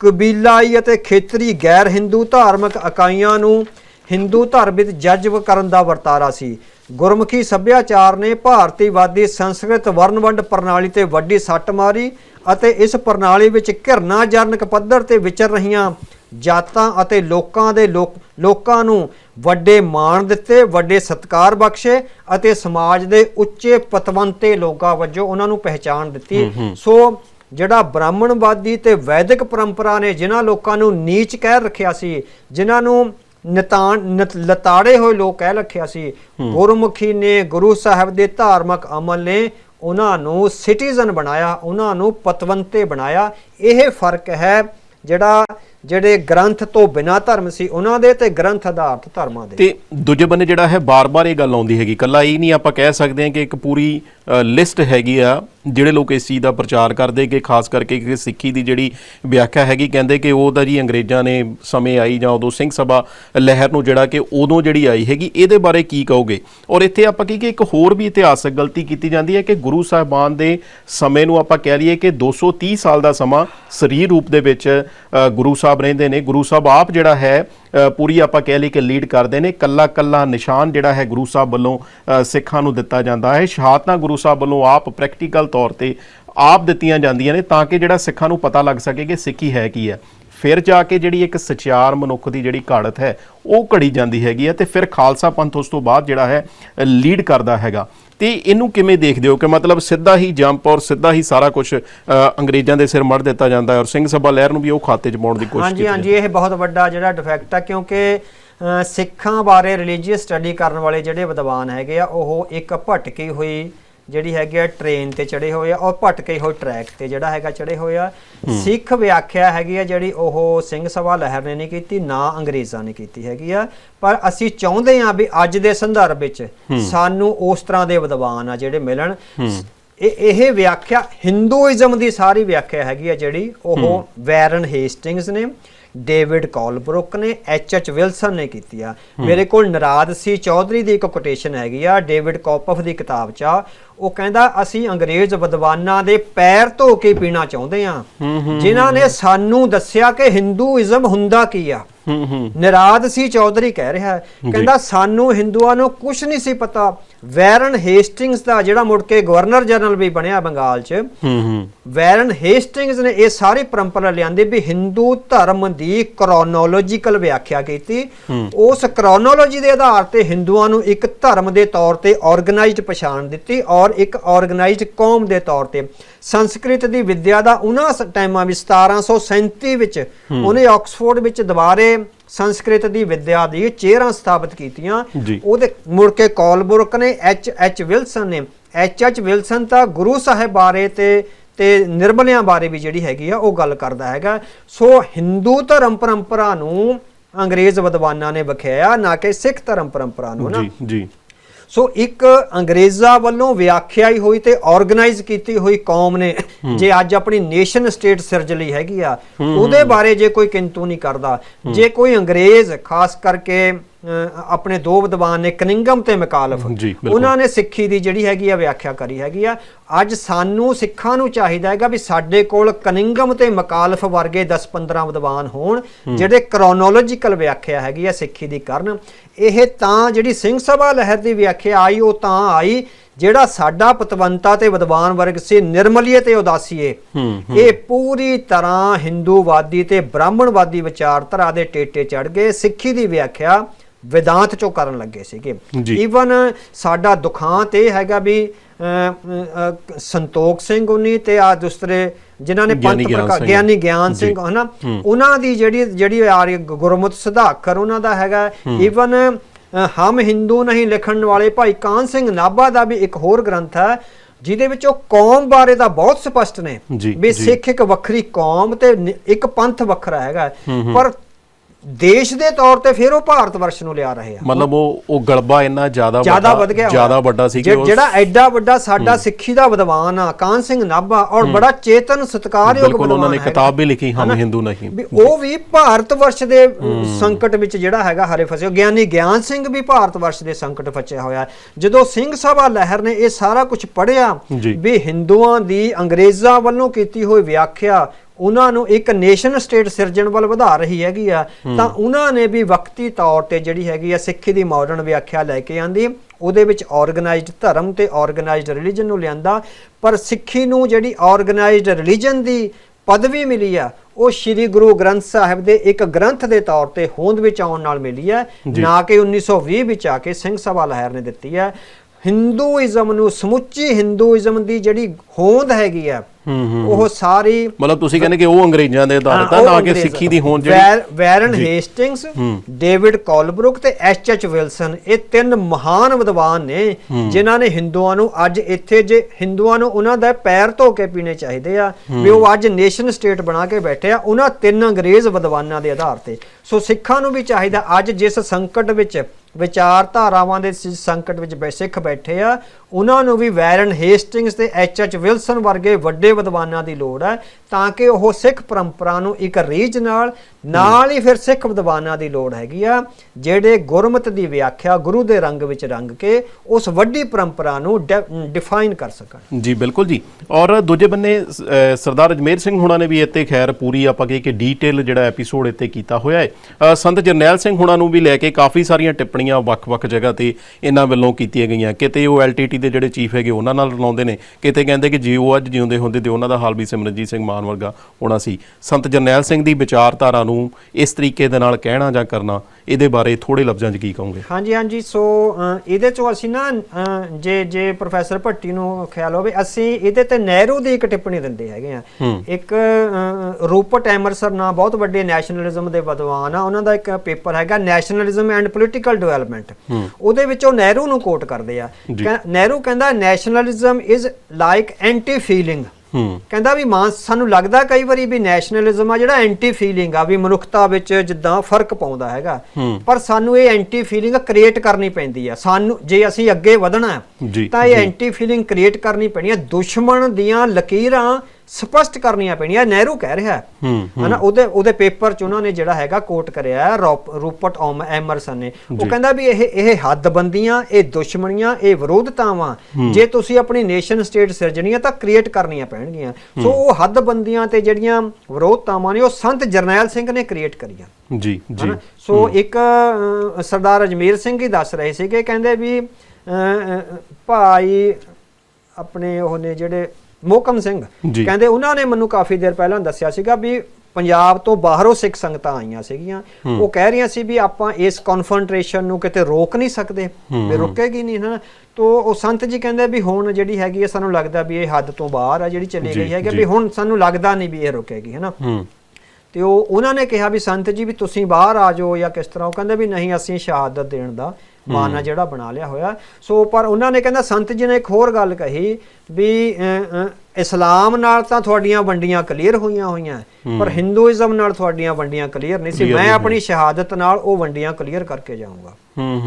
ਕਬੀਲਾਈ ਅਤੇ ਖੇਤਰੀ ਗੈਰ ਹਿੰਦੂ ਧਾਰਮਿਕ ਇਕਾਈਆਂ ਨੂੰ ਹਿੰਦੂ ਧਰਮ ਵਿੱਚ ਜਜ਼ਬ ਕਰਨ ਦਾ ਵਰਤਾਰਾ ਸੀ। ਗੁਰਮੁਖੀ ਸੱਭਿਆਚਾਰ ਨੇ ਭਾਰਤੀਵਾਦੀ ਸੰਸਕ੍ਰਿਤ ਵਰਨਵੰਡ ਪ੍ਰਣਾਲੀ ਤੇ ਵੱਡੀ ਸੱਟ ਮਾਰੀ ਅਤੇ ਇਸ ਪ੍ਰਣਾਲੀ ਵਿੱਚ ਘਿਰਨਾਜਨਕ ਪੱਧਰ ਤੇ ਵਿਚਰ ਰਹੀਆਂ ਜਾਤਾਂ ਅਤੇ ਲੋਕਾਂ ਦੇ ਲੋਕ ਲੋਕਾਂ ਨੂੰ ਵੱਡੇ ਮਾਣ ਦਿੱਤੇ ਵੱਡੇ ਸਤਕਾਰ ਬਖਸ਼ੇ ਅਤੇ ਸਮਾਜ ਦੇ ਉੱਚੇ ਪਤਵੰਤੇ ਲੋਕਾਂ ਵਜੋਂ ਉਹਨਾਂ ਨੂੰ ਪਹਿਚਾਣ ਦਿੱਤੀ। ਸੋ ਜਿਹੜਾ ਬ੍ਰਾਹਮਣਵਾਦੀ ਤੇ ਵੈਦਿਕ ਪਰੰਪਰਾ ਨੇ ਜਿਨ੍ਹਾਂ ਲੋਕਾਂ ਨੂੰ ਨੀਚ ਕਹਿ ਰੱਖਿਆ ਸੀ ਜਿਨ੍ਹਾਂ ਨੂੰ ਨਿਤਾਨ ਨਿਤ- ਲਤਾੜੇ ਹੋਏ ਲੋਕ ਕਹਿ ਰੱਖਿਆ ਸੀ ਗੁਰਮੁਖੀ ਨੇ ਗੁਰੂ ਸਾਹਿਬ ਦੇ ਧਾਰਮਿਕ ਅਮਲ ਨੇ ਉਹਨਾਂ ਨੂੰ ਸਿਟੀਜ਼ਨ ਬਣਾਇਆ ਉਹਨਾਂ ਨੂੰ ਪਤਵੰਤੇ ਬਣਾਇਆ। ਇਹ ਫ਼ਰਕ ਹੈ ਜਿਹੜਾ ਜਿਹੜੇ ਗ੍ਰੰਥ ਤੋਂ ਬਿਨਾ ਧਰਮ ਸੀ, ਉਹਨਾਂ ਦੇ ਤੇ ਗ੍ਰੰਥ ਆਧਾਰਿਤ ਧਰਮਾਂ ਦੇ। ਤੇ ਦੂਜੇ ਬੰਨੇ ਜਿਹੜਾ ਹੈ, ਬਾਰ-ਬਾਰ ਇਹ ਗੱਲ ਆਉਂਦੀ ਹੈਗੀ। ਕੱਲਾ ਇਹ ਨਹੀਂ ਆਪਾਂ ਕਹਿ ਸਕਦੇ ਹਾਂ ਕਿ ਇੱਕ ਪੂਰੀ ਲਿਸਟ ਹੈਗੀ ਆ, ਜਿਹੜੇ ਲੋਕ ਇਸ ਚੀਜ਼ ਦਾ ਪ੍ਰਚਾਰ ਕਰਦੇ ਕਿ ਖਾਸ ਕਰਕੇ ਕਿ ਸਿੱਖੀ ਦੀ ਜਿਹੜੀ ਵਿਆਖਿਆ ਹੈਗੀ, ਕਹਿੰਦੇ ਕਿ ਉਹ ਤਾਂ ਜੀ ਅੰਗਰੇਜ਼ਾਂ ਨੇ ਸਮੇਂ ਆਈ ਜਾਂ ਉਦੋਂ ਸਿੰਘ ਸਭਾ ਲਹਿਰ ਨੂੰ ਜਿਹੜਾ ਕਿ ਉਦੋਂ ਜਿਹੜੀ ਆਈ ਹੈਗੀ, ਇਹਦੇ ਬਾਰੇ ਕੀ ਕਹੋਗੇ? ਔਰ ਇੱਥੇ ਆਪਾਂ ਕੀ ਕਿ ਇੱਕ ਹੋਰ ਵੀ ਇਤਿਹਾਸਕ ਗਲਤੀ ਕੀਤੀ ਜਾਂਦੀ ਹੈ ਕਿ ਗੁਰੂ ਸਾਹਿਬਾਨ ਦੇ ਸਮੇਂ ਨੂੰ ਆਪਾਂ ਕਹਿ ਲਈਏ ਕਿ 230 ਸਾਲ ਦਾ ਸਮਾਂ ਸਰੀਰ ਰੂਪ ਦੇ ਵਿੱਚ ਗੁਰੂ ਸਾਹਿਬ ਰਹਿੰਦੇ ਨੇ। ਗੁਰੂ ਸਾਹਿਬ ਆਪ ਜਿਹੜਾ ਹੈ ਪੂਰੀ ਆਪਾਂ ਕਹਿ ਲਈ ਕਿ ਲੀਡ ਕਰਦੇ ਨੇ। ਕੱਲਾ ਕੱਲਾ ਨਿਸ਼ਾਨ ਜਿਹੜਾ ਹੈ ਗੁਰੂ ਸਾਹਿਬ ਵੱਲੋਂ ਸਿੱਖਾਂ ਨੂੰ ਦਿੱਤਾ ਜਾਂਦਾ ਹੈ। ਸ਼ਹਾਦਤਾਂ ਗੁਰੂ ਸਾਹਿਬ ਵੱਲੋਂ ਆਪ ਪ੍ਰੈਕਟੀਕਲ ਤੌਰ ਤੇ ਆਪ ਦਿੱਤੀਆਂ ਜਾਂਦੀਆਂ ਨੇ ਤਾਂ ਕਿ ਜਿਹੜਾ ਸਿੱਖਾਂ ਨੂੰ ਪਤਾ ਲੱਗ ਸਕੇ ਕਿ ਸਿੱਖੀ ਹੈ ਕੀ ਹੈ। ਫਿਰ ਜਾ ਕੇ ਜਿਹੜੀ ਇੱਕ ਸਚਿਆਰ ਮਨੁੱਖ ਦੀ ਜਿਹੜੀ ਘਾੜਤ ਹੈ, ਉਹ ਘੜੀ ਜਾਂਦੀ ਹੈਗੀ ਹੈ ਤੇ ਫਿਰ ਖਾਲਸਾ ਪੰਥ ਉਸ ਤੋਂ ਬਾਅਦ ਜਿਹੜਾ ਹੈ ਲੀਡ ਕਰਦਾ ਹੈਗਾ। ਤੇ ਇਹਨੂੰ ਕਿਵੇਂ ਦੇਖਦੇ ਹੋ ਕਿ ਮਤਲਬ ਸਿੱਧਾ ਹੀ ਜੰਪ ਔਰ ਸਿੱਧਾ ਹੀ ਸਾਰਾ ਕੁਝ ਅੰਗਰੇਜ਼ਾਂ ਦੇ ਸਿਰ ਮੜ ਦਿੱਤਾ ਜਾਂਦਾ ਹੈ ਔਰ ਸਿੰਘ ਸਭਾ ਲਹਿਰ ਨੂੰ ਵੀ ਉਹ ਖਾਤੇ 'ਚ ਪਾਉਣ ਦੀ ਕੋਸ਼ਿਸ਼ ਹਾਂਜੀ ਕੀਤੀ ਹਾਂਜੀ ਇਹ ਬਹੁਤ ਵੱਡਾ ਜਿਹੜਾ ਡਿਫੈਕਟ ਆ ਕਿਉਂਕਿ ਸਿੱਖਾਂ ਬਾਰੇ ਰਿਲੀਜੀਅਸ ਸਟੱਡੀ ਕਰਨ ਵਾਲੇ ਜਿਹੜੇ ਵਿਦਵਾਨ ਹੈਗੇ ਆ ਉਹ ਇੱਕ ਭਟਕੀ ਹੋਈ ਜਿਹੜੀ ਹੈਗੀ ਆ ਟ੍ਰੇਨ ਤੇ ਚੜੇ ਹੋਏ ਆ ਔਰ ਭਟਕੇ ਹੋਏ ਟਰੈਕ ਤੇ ਜਿਹੜਾ ਹੈਗਾ ਚੜੇ ਹੋਏ ਆ। ਸਿੱਖ ਵਿਆਖਿਆ ਹੈਗੀ ਆ ਜਿਹੜੀ ਉਹ ਸਿੰਘ ਸਭਾ ਲਹਿਰ ਨੇ ਨਹੀਂ ਕੀਤੀ ਨਾ ਅੰਗਰੇਜ਼ਾਂ ਨੇ ਕੀਤੀ ਹੈਗੀ ਆ। ਪਰ ਅਸੀਂ ਚਾਹੁੰਦੇ ਆ ਵੀ ਅੱਜ ਦੇ ਸੰਦਰਭ ਵਿੱਚ ਸਾਨੂੰ ਉਸ ਤਰ੍ਹਾਂ ਦੇ ਵਿਦਵਾਨ ਆ ਜਿਹੜੇ ਮਿਲਣ। ਇਹ ਇਹ ਵਿਆਖਿਆ ਹਿੰਦੂਇਜ਼ਮ ਦੀ ਸਾਰੀ ਵਿਆਖਿਆ ਹੈਗੀ ਆ ਜਿਹੜੀ ਉਹ ਵੈਰਨ ਹੇਸਟਿੰਗਸ ਨੇ ਡੇਵਿਡ ਕਾਲਬਰੁਕ ਨੇ ਐਚ ਐਚ ਵਿਲਸਨ ਨੇ ਕੀਤੀ ਆ। ਮੇਰੇ ਕੋਲ ਨਰਾਦ ਸੀ ਚੌਧਰੀ ਦੀ ਇੱਕ ਕੋਟੇਸ਼ਨ ਹੈਗੀ ਆ ਡੇਵਿਡ ਕੌਪਫ ਦੀ ਕਿਤਾਬ 'ਚ ਆ। ਉਹ ਕਹਿੰਦਾ ਅਸੀਂ ਅੰਗਰੇਜ਼ ਵਿਦਵਾਨਾਂ ਦੇ ਪੈਰ ਧੋ ਕੇ ਪੀਣਾ ਚਾਹੁੰਦੇ ਆ ਜਿਨ੍ਹਾਂ ਨੇ ਸਾਨੂੰ ਦੱਸਿਆ ਕਿ ਹਿੰਦੂਇਜ਼ਮ ਹੁੰਦਾ ਕੀ ਆ। ਨਿਰਾਦ ਸੀ ਚੌਧਰੀ ਕਹਿ ਰਿਹਾ ਹੈ। ਕਹਿੰਦਾ ਸਾਨੂੰ ਹਿੰਦੂਆਂ ਨੂੰ ਕੁਝ ਨਹੀਂ ਸੀ ਪਤਾ। ਵੈਰਨ ਹੇਸਟਿੰਗਸ ਦਾ ਜਿਹੜਾ ਮੁੜ ਕੇ ਗਵਰਨਰ ਜਨਰਲ ਵੀ ਬਣਿਆ ਬੰਗਾਲ 'ਚ ਵੈਰਨ ਹੇਸਟਿੰਗਸ ਨੇ ਇਹ ਸਾਰੀ ਪਰੰਪਰਾ ਲਿਆਂਦੀ ਵੀ ਹਿੰਦੂ ਧਰਮ ਦੀ ਕ੍ਰੋਨੋਲੋਜੀਕਲ ਵਿਆਖਿਆ ਕੀਤੀ। ਉਸ ਕ੍ਰੋਨੋਲੋਜੀ ਦੇ ਆਧਾਰ ਤੇ ਹਿੰਦੂਆਂ ਨੂੰ ਇੱਕ ਧਰਮ ਦੇ ਤੌਰ ਤੇ ਆਰਗੇਨਾਈਜ਼ਡ ਪਛਾਣ ਦਿੱਤੀ ਔਰ ਇੱਕ ਆਰਗੇਨਾਈਜ਼ਡ ਕੌਮ ਦੇ ਤੌਰ ਤੇ। ਸੰਸਕ੍ਰਿਤ ਦੀ ਵਿਦਿਆ ਦਾ ਉਹਨਾਂ ਟਾਈਮਾਂ ਵਿੱਚ 1737 ਵਿੱਚ ਉਹਨੇ ਆਕਸਫੋਰਡ ਵਿੱਚ ਦੁਬਾਰੇ ਸੰਸਕ੍ਰਿਤ ਦੀ ਵਿਦਿਆ ਦੀ ਚੇਅਰਾਂ ਸਥਾਪਿਤ ਕੀਤੀਆਂ। ਉਹਦੇ ਮੁੜ ਕੇ ਕਾਲਬੁਰਕ ਨੇ ਐਚ ਐਚ ਵਿਲਸਨ ਨੇ। ਐਚ ਐਚ ਵਿਲਸਨ ਤਾਂ ਗੁਰੂ ਸਾਹਿਬ ਬਾਰੇ ਤੇ ਤੇ ਨਿਰਮਲਿਆਂ ਬਾਰੇ ਵੀ ਜਿਹੜੀ ਹੈਗੀ ਆ ਉਹ ਗੱਲ ਕਰਦਾ ਹੈਗਾ। ਸੋ ਹਿੰਦੂ ਧਰਮ ਪਰੰਪਰਾ ਨੂੰ ਅੰਗਰੇਜ਼ ਵਿਦਵਾਨਾਂ ਨੇ ਵਿਖਾਇਆ ਨਾ ਕਿ ਸਿੱਖ ਧਰਮ ਪਰੰਪਰਾ ਨੂੰ ਨਾ? ਜੀ ਜੀ। ਸੋ ਇੱਕ ਅੰਗਰੇਜ਼ਾਂ ਵੱਲੋਂ ਵਿਆਖਿਆਈ ਹੋਈ ਤੇ ਆਰਗੇਨਾਈਜ਼ ਕੀਤੀ ਹੋਈ ਕੌਮ ਨੇ ਜੇ ਅੱਜ ਆਪਣੀ ਨੇਸ਼ਨ ਸਟੇਟ ਸਿਰਜ ਲਈ ਹੈਗੀ ਆ ਉਹਦੇ ਬਾਰੇ ਜੇ ਕੋਈ ਕਿੰਤੂ ਨਹੀਂ ਕਰਦਾ। ਜੇ ਕੋਈ ਅੰਗਰੇਜ਼ ਖਾਸ ਕਰਕੇ ਆਪਣੇ ਦੋ ਵਿਦਵਾਨ ਨੇ ਕਨਿੰਗਮ ਤੇ ਮਕਾਲਫ। ਉਹਨਾਂ ਨੇ ਸਿੱਖੀ ਦੀ ਜਿਹੜੀ ਹੈਗੀ ਆ ਵਿਆਖਿਆ ਕਰੀ ਹੈਗੀ ਆ। ਅੱਜ ਸਾਨੂੰ ਸਿੱਖਾਂ ਨੂੰ ਚਾਹੀਦਾ ਹੈਗਾ ਵੀ ਸਾਡੇ ਕੋਲ ਕਨਿੰਗਮ ਤੇ ਮਕਾਲਫ ਵਰਗੇ 10-15 ਵਿਦਵਾਨ ਹੋਣ ਜਿਹੜੇ ਕ੍ਰੋਨੋਲੋਜੀਕਲ ਵਿਆਖਿਆ ਹੈਗੀ ਆ ਸਿੱਖੀ ਦੀ ਕਰਨ। ਇਹ ਤਾਂ ਜਿਹੜੀ ਸਿੰਘ ਸਭਾ ਲਹਿਰ ਦੀ ਵਿਆਖਿਆ ਆਈ ਉਹ ਤਾਂ ਆਈ ਜਿਹੜਾ ਸਾਡਾ ਪਤਵੰਤਾ ਤੇ ਵਿਦਵਾਨ ਵਰਗ ਸੀ ਨਿਰਮਲੀਏ ਤੇ ਉਦਾਸੀਏ ਇਹ ਪੂਰੀ ਤਰ੍ਹਾਂ ਹਿੰਦੂਵਾਦੀ ਤੇ ਬ੍ਰਾਹਮਣਵਾਦੀ ਵਿਚਾਰਧਾਰਾ ਦੇ ਟੇਟੇ ਚੜ ਗਏ। ਸਿੱਖੀ ਦੀ ਵਿਆਖਿਆ ਵਿਦਾਂਤ ਚੋਂ ਕਰਨ ਲੱਗੇ ਸੀਗੇ। ਈਵਨ ਸਾਡਾ ਦੁਖਾਂਤ ਇਹ ਹੈਗਾ ਵੀ ਸੰਤੋਖ ਸਿੰਘ ਉਨੀ ਤੇ ਆ ਦੂਸਰੇ ਜਿਨ੍ਹਾਂ ਨੇ ਗਿਆਨੀ ਪੰਥ ਗਿਆਨ। ਗਿਆਨੀ। ਸਿੰਘ ਹਨਾ ਉਹਨਾਂ ਦੀ ਜਿਹੜੀ ਜਿਹੜੀ ਆ ਰਹੀ ਗੁਰਮੁਖ ਸੁਧਾਕਰ ਉਹਨਾਂ ਦਾ ਹੈਗਾ ਈਵਨ ਹਮ ਹਿੰਦੂ ਨਹੀਂ ਲਿਖਣ ਵਾਲੇ ਭਾਈ ਕਾਨ ਸਿੰਘ ਨਾਭਾ ਦਾ ਵੀ ਇੱਕ ਹੋਰ ਗ੍ਰੰਥ ਹੈ ਜਿਹਦੇ ਵਿੱਚ ਉਹ ਕੌਮ ਬਾਰੇ ਤਾਂ ਬਹੁਤ ਸਪਸ਼ਟ ਨੇ ਵੀ। ਸਿੱਖ ਇੱਕ ਵੱਖਰੀ ਕੌਮ ਤੇ ਇੱਕ ਪੰਥ ਵੱਖਰਾ ਹੈਗਾ ਪਰ ਦੇਸ਼ ਦੇ ਤੌਰ ਤੇ ਫਿਰ ਉਹ ਭਾਰਤ ਵਰਸ਼ ਨੂੰ ਲਿਆ ਰਹੇ ਆ ਮਤਲਬ ਉਹ ਉਹ ਗਲਬਾ ਇੰਨਾ ਜ਼ਿਆਦਾ ਜ਼ਿਆਦਾ ਵੱਧ ਗਿਆ ਜ਼ਿਆਦਾ। ਵੱਡਾ ਸੀ ਕਿ ਜਿਹੜਾ ਐਡਾ ਵੱਡਾ ਸਾਡਾ ਸਿੱਖੀ ਦਾ ਵਿਦਵਾਨ ਆ ਕਾਨ ਸਿੰਘ ਨਾਭਾ ਔਰ ਬੜਾ ਚੇਤਨ ਸਤਿਕਾਰਯੋਗ ਬਿਲਕੁਲ ਉਹਨਾਂ ਨੇ। ਕਿਤਾਬ ਵੀ ਲਿਖੀ ਹਮ ਹਿੰਦੂ ਨਹੀਂ ਉਹ ਵੀ ਭਾਰਤ ਵਰਸ਼ ਦੇ ਸੰਕਟ ਵਿੱਚ ਜਿਹੜਾ ਹੈਗਾ ਹਰੇ ਫਸੇ। ਗਿਆਨੀ ਗਿਆਨ ਸਿੰਘ ਵੀ ਭਾਰਤ ਵਰਸ਼ ਦੇ ਸੰਕਟ ਫਸਿਆ ਹੋਇਆ। ਜਦੋਂ ਸਿੰਘ ਸਭਾ ਲਹਿਰ ਨੇ ਇਹ ਸਾਰਾ ਕੁਝ ਪੜ੍ਹਿਆ ਜੀ। ਵੀ ਹਿੰਦੂਆਂ ਦੀ ਅੰਗਰੇਜ਼ਾਂ ਵੱਲੋਂ ਕੀਤੀ ਹੋਈ ਵਿਆਖਿਆ ਉਹਨਾਂ ਨੂੰ ਇੱਕ ਨੇਸ਼ਨ ਸਟੇਟ ਸਿਰਜਣ ਵੱਲ ਵਧਾ ਰਹੀ ਹੈਗੀ ਆ ਤਾਂ ਉਹਨਾਂ ਨੇ ਵੀ ਵਕਤੀ ਤੌਰ ਤੇ ਜਿਹੜੀ ਹੈਗੀ ਆ ਸਿੱਖੀ ਦੀ ਮਾਡਰਨ ਵਿਆਖਿਆ ਲੈ ਕੇ ਆਂਦੀ ਉਹਦੇ ਵਿੱਚ ਆਰਗੇਨਾਈਜ਼ਡ ਧਰਮ ਤੇ ਆਰਗੇਨਾਈਜ਼ਡ ਰਿਲੀਜਨ ਨੂੰ ਲਿਆਂਦਾ ਪਰ ਸਿੱਖੀ ਨੂੰ ਜਿਹੜੀ ਆਰਗੇਨਾਈਜ਼ਡ ਰਿਲੀਜਨ ਦੀ ਪਦਵੀ ਮਿਲੀ ਆ ਉਹ ਸ੍ਰੀ ਗੁਰੂ ਗ੍ਰੰਥ ਸਾਹਿਬ ਦੇ ਇੱਕ ਗ੍ਰੰਥ ਦੇ ਤੌਰ ਤੇ ਹੋਂਦ ਵਿੱਚ ਆਉਣ ਨਾਲ ਮਿਲੀ ਹੈ। ਨਾ ਕਿ 1920 ਵਿੱਚ ਆ ਕੇ ਸਿੰਘ ਸਭਾ ਲਹਿਰ ਨੇ ਦਿੱਤੀ ਹੈ ਹਿੰਦੂਇਜ਼ਮ ਨੂੰ ਸਮੁੱਚੀ ਹਿੰਦੂਇਜ਼ਮ ਦੀ ਜਿਹੜੀ ਹੋਂਦ ਹੈਗੀ ਆ ਉਹ ਸਾਰੀ ਮਤਲਬ ਤੁਸੀਂ ਕਹਿੰਦੇ ਕਿ ਉਹ ਅੰਗਰੇਜ਼ਾਂ ਦੇ ਆਧਾਰਿਤ ਆ ਨਾ ਕਿ ਸਿੱਖੀ ਦੀ ਹੋਂਦ ਜਿਹੜੀ ਵੈਰਨ ਹੇਸਟਿੰਗਸ ਡੇਵਿਡ ਕੋਲਬਰੁਕ ਤੇ ਐਚ ਐਚ ਵਿਲਸਨ ਇਹ ਤਿੰਨ ਮਹਾਨ ਵਿਦਵਾਨ ਨੇ ਜਿਨ੍ਹਾਂ ਨੇ ਹਿੰਦੂਆਂ ਨੂੰ ਅੱਜ ਇੱਥੇ ਜੇ ਹਿੰਦੂਆਂ ਨੂੰ ਉਹਨਾਂ ਦਾ ਪੈਰ ਧੋ ਕੇ ਪੀਣੇ ਚਾਹੀਦੇ ਆ ਵੀ ਉਹ ਅੱਜ ਨੇਸ਼ਨ ਸਟੇਟ ਬਣਾ ਕੇ ਬੈਠੇ ਆ ਉਹਨਾਂ ਤਿੰਨ ਅੰਗਰੇਜ਼ ਵਿਦਵਾਨਾਂ ਦੇ ਆਧਾਰ ਤੇ। ਸੋ ਸਿੱਖਾਂ ਨੂੰ ਵੀ ਚਾਹੀਦਾ ਅੱਜ ਜਿਸ ਸੰਕਟ ਵਿੱਚ ਵਿਚਾਰਧਾਰਾਵਾਂ ਦੇ ਸੰਕਟ ਵਿੱਚ ਸਿੱਖ ਬੈਠੇ ਆ। ਉਹਨਾਂ ਨੂੰ ਵੀ ਵੈਰਨ ਹੇਸਟਿੰਗਸ ਤੇ ਐਚ ਐਚ ਵਿਲਸਨ ਵਰਗੇ ਵੱਡੇ ਵਿਦਵਾਨਾਂ ਦੀ ਲੋੜ ਹੈ ਤਾਂ ਕਿ ਉਹ ਸਿੱਖ ਪਰੰਪਰਾ ਨੂੰ ਇੱਕ ਰੀਝ ਨਾਲ ਨਾਲ ਹੀ ਫਿਰ ਸਿੱਖ ਵਿਦਵਾਨਾਂ ਦੀ ਲੋੜ ਹੈਗੀ ਆ, ਜਿਹੜੇ ਗੁਰਮਤ ਦੀ ਵਿਆਖਿਆ ਗੁਰੂ ਦੇ ਰੰਗ ਵਿੱਚ ਰੰਗ ਕੇ ਉਸ ਵੱਡੀ ਪਰੰਪਰਾ ਨੂੰ ਡਿਫਾਈਨ ਕਰ ਸਕਣ। ਜੀ, ਬਿਲਕੁਲ ਜੀ। ਔਰ ਦੂਜੇ ਬੰਨੇ ਸਰਦਾਰ ਅਜਮੇਰ ਸਿੰਘ ਹੁਣਾਂ ਨੇ ਵੀ ਇੱਥੇ ਖੈਰ ਪੂਰੀ ਆਪਾਂ ਕਹੇ ਕਿ ਡੀਟੇਲ ਜਿਹੜਾ ਐਪੀਸੋਡ ਇੱਥੇ ਕੀਤਾ ਹੋਇਆ ਹੈ। ਸੰਤ ਜਰਨੈਲ ਸਿੰਘ ਹੁਣਾਂ ਨੂੰ ਵੀ ਲੈ ਕੇ ਕਾਫੀ ਸਾਰੀਆਂ ਟਿੱਪਣੀਆਂ ਵੱਖ-ਵੱਖ ਜਗ੍ਹਾ ਤੇ ਇਹਨਾਂ ਵੱਲੋਂ ਕੀਤੀਆਂ ਗਈਆਂ। ਕਿਤੇ ਉਹ ਐਲਟੀਟੀ ਦੇ ਜਿਹੜੇ ਚੀਫ ਹੈਗੇ ਉਹਨਾਂ ਨਾਲ ਰਲਾਉਂਦੇ ਨੇ। ਕਿਤੇ ਕਹਿੰਦੇ ਕਿ ਜੇ ਉਹ ਅੱਜ ਜਿਉਂਦੇ ਹੁੰਦੇ ਤੇ ਉਹਨਾਂ ਦਾ ਹਾਲ ਵੀ ਸਿਮਰਨਜੀਤ ਸਿੰਘ ਮਾਨ ਵਰਗਾ ਹੋਣਾ ਸੀ। ਸੰਤ ਜਰਨੈਲ ਸਿੰਘ ਦੀ ਵਿਚਾਰਧਾਰਾ ਨੂੰ ਇਸ ਤਰੀਕੇ ਦੇ ਨਾਲ ਕਹਿਣਾ ਜਾਂ ਕਰਨਾ ਇਹਦੇ ਬਾਰੇ ਥੋੜੇ ਲਫ਼ਜ਼ਾਂ 'ਚ ਕੀ ਕਹੋਗੇ? ਹਾਂਜੀ ਹਾਂਜੀ। ਸੋ ਇਹਦੇ ਚੋਂ ਅਸੀਂ ਨਾ ਜੇ ਜੇ ਪ੍ਰੋਫੈਸਰ ਭੱਟੀ ਨੂੰ ਖਿਆਲ ਹੋਵੇ ਅਸੀਂ ਇਹਦੇ ਤੇ ਨਹਿਰੂ ਦੀ ਇੱਕ ਟਿੱਪਣੀ ਦਿੰਦੇ ਹੈਗੇ ਆ। ਇੱਕ ਰੂਪਰਟ ਐਮਰਸਨ ਨਾ ਬਹੁਤ ਵੱਡੇ ਨੈਸ਼ਨਲਿਜ਼ਮ ਦੇ ਵਿਦਵਾਨ ਆ। ਉਹਨਾਂ ਦਾ ਇੱਕ ਪੇਪਰ ਹੈਗਾ ਨੈਸ਼ਨਲਿਜ਼ਮ ਐਂਡ ਪੋਲਿਟੀਕਲ ਡਿਵੈਲਪਮੈਂਟ। ਉਹਦੇ ਵਿੱਚ ਉਹ ਨਹਿਰੂ ਨੂੰ ਕੋਟ ਕਰਦੇ ਆ। ਜੀ। ਨਹਿਰੂ ਕਹਿੰਦਾ nationalism is like anti feeling ਹੂੰ। ਕਹਿੰਦਾ ਵੀ ਮਾਂ ਸਾਨੂੰ ਲੱਗਦਾ ਕਈ ਵਾਰੀ ਵੀ ਨੈਸ਼ਨਲਿਜ਼ਮ ਆ ਜਿਹੜਾ ਐਂਟੀ ਫੀਲਿੰਗ ਆ ਵੀ ਮਨੁੱਖਤਾ ਵਿੱਚ ਜਿੱਦਾਂ ਫ਼ਰਕ ਪਾਉਂਦਾ ਹੈਗਾ। ਪਰ ਸਾਨੂੰ ਇਹ ਐਂਟੀ ਫੀਲਿੰਗ ਕ੍ਰੀਏਟ ਕਰਨੀ ਪੈਂਦੀ ਆ। ਸਾਨੂੰ ਜੇ ਅਸੀਂ ਅੱਗੇ ਵਧਣਾ ਤਾਂ ਇਹ ਐਂਟੀ ਫੀਲਿੰਗ ਕ੍ਰੀਏਟ ਕਰਨੀ ਪੈਣੀ ਹੈ ਦੁਸ਼ਮਣ ਦੀਆਂ ਲਕੀਰਾਂ ਸਪਸ਼ਟ ਕਰਨੀਆਂ ਪੈਣੀਆਂ ਨਹਿਰੂ ਕਹਿ ਰਿਹਾ ਹੈ। ਹਨਾ ਉਹਦੇ ਉਹਦੇ ਪੇਪਰ ਚ ਉਹਨਾਂ ਨੇ ਜਿਹੜਾ ਹੈਗਾ ਕੋਟ ਕਰਿਆ ਰੂਪਰਟ ਓਮ ਐਮਰਸਨ ਨੇ। ਉਹ ਕਹਿੰਦਾ ਵੀ ਇਹ ਇਹ ਹੱਦਬੰਦੀਆਂ ਇਹ ਦੁਸ਼ਮਣੀਆਂ ਇਹ ਵਿਰੋਧਤਾਵਾਂ ਜੇ ਤੁਸੀਂ ਆਪਣੀ ਨੇਸ਼ਨ ਸਟੇਟ ਸਿਰਜਣੀਆਂ ਤਾਂ ਕ੍ਰੀਏਟ ਕਰਨੀਆਂ ਪੈਣਗੀਆਂ। ਸੋ ਉਹ ਹੱਦਬੰਦੀਆਂ ਤੇ ਜਿਹੜੀਆਂ ਵਿਰੋਧਤਾਵਾਂ ਨੇ ਉਹ ਸੰਤ ਜਰਨੈਲ ਸਿੰਘ ਨੇ ਕ੍ਰੀਏਟ ਕਰੀਆਂ। ਜੀ ਜੀ? ਸੋ ਇੱਕ ਸਰਦਾਰ ਅਜਮੇਰ ਸਿੰਘ ਹੀ ਦੱਸ ਰਹੇ ਸੀਗੇ ਕਹਿੰਦੇ ਵੀ ਭਾਈ ਆਪਣੇ ਉਹ ਨੇ ਜਿਹੜੇ ਮੋਕਮ ਸਿੰਘ। ਕਹਿੰਦੇ ਉਹਨਾਂ ਨੇ ਮੈਨੂੰ ਕਾਫੀ ਦੇਰ ਪਹਿਲਾਂ ਦੱਸਿਆ ਸੀਗਾ ਵੀ ਪੰਜਾਬ ਤੋਂ ਬਾਹਰੋਂ ਸਿੱਖ ਸੰਗਤਾਂ ਆਈਆਂ ਸੀਗੀਆਂ। ਉਹ ਕਹਿ ਰਹੀਆਂ ਸੀ ਵੀ ਆਪਾਂ ਇਸ ਕਨਫਰੰਟ੍ਰੇਸ਼ਨ ਨੂੰ ਕਿਤੇ ਰੋਕ ਨਹੀਂ ਸਕਦੇ। ਵੀ ਰੁਕੇਗੀ ਨਹੀਂ ਨਾ ਤੋ ਉਹ ਸੰਤ ਜੀ ਕਹਿੰਦੇ ਵੀ ਹੁਣ ਜਿਹੜੀ ਹੈਗੀ ਹੈ ਸਾਨੂੰ ਲੱਗਦਾ ਵੀ ਇਹ ਹੱਦ ਤੋਂ ਬਾਹਰ ਆ ਜਿਹੜੀ ਚਲੀ ਗਈ ਹੈਗੀ। ਵੀ ਹੁਣ ਸਾਨੂੰ ਲੱਗਦਾ ਨਹੀਂ ਵੀ ਇਹ ਰੁਕੇਗੀ ਹੈ ਨਾ ਹੂੰ। ਤੇ ਉਹ ਉਹਨਾਂ ਨੇ ਕਿਹਾ ਵੀ ਸੰਤ ਜੀ ਵੀ ਤੁਸੀਂ ਬਾਹਰ ਆ ਜਾਓ ਜਾਂ ਕਿਸ ਤਰ੍ਹਾਂ ਉਹ ਕਹਿੰਦੇ ਵੀ ਨਹੀਂ ਅਸੀਂ ਸ਼ਹਾਦਤ ਦੇਣ ਦਾ ਮਾਨਾ ਜਿਹੜਾ ਬਣਾ ਲਿਆ ਹੋਇਆ। ਸੋ ਪਰ ਉਹਨਾਂ ਨੇ ਕਹਿੰਦਾ ਸੰਤ ਜੀ ਨੇ ਇੱਕ ਹੋਰ ਗੱਲ ਕਹੀ ਵੀ ਇਸਲਾਮ ਨਾਲ ਤਾਂ ਤੁਹਾਡੀਆਂ ਵੰਡੀਆਂ ਕਲੀਅਰ ਹੋਈਆਂ ਹੋਈਆਂ ਪਰ ਹਿੰਦੂਇਜ਼ਮ ਨਾਲ ਤੁਹਾਡੀਆਂ ਵੰਡੀਆਂ ਕਲੀਅਰ ਨਹੀਂ ਸੀ। ਮੈਂ ਆਪਣੀ ਸ਼ਹਾਦਤ ਨਾਲ ਉਹ ਵੰਡੀਆਂ ਕਲੀਅਰ ਕਰਕੇ ਜਾਊਂਗਾ।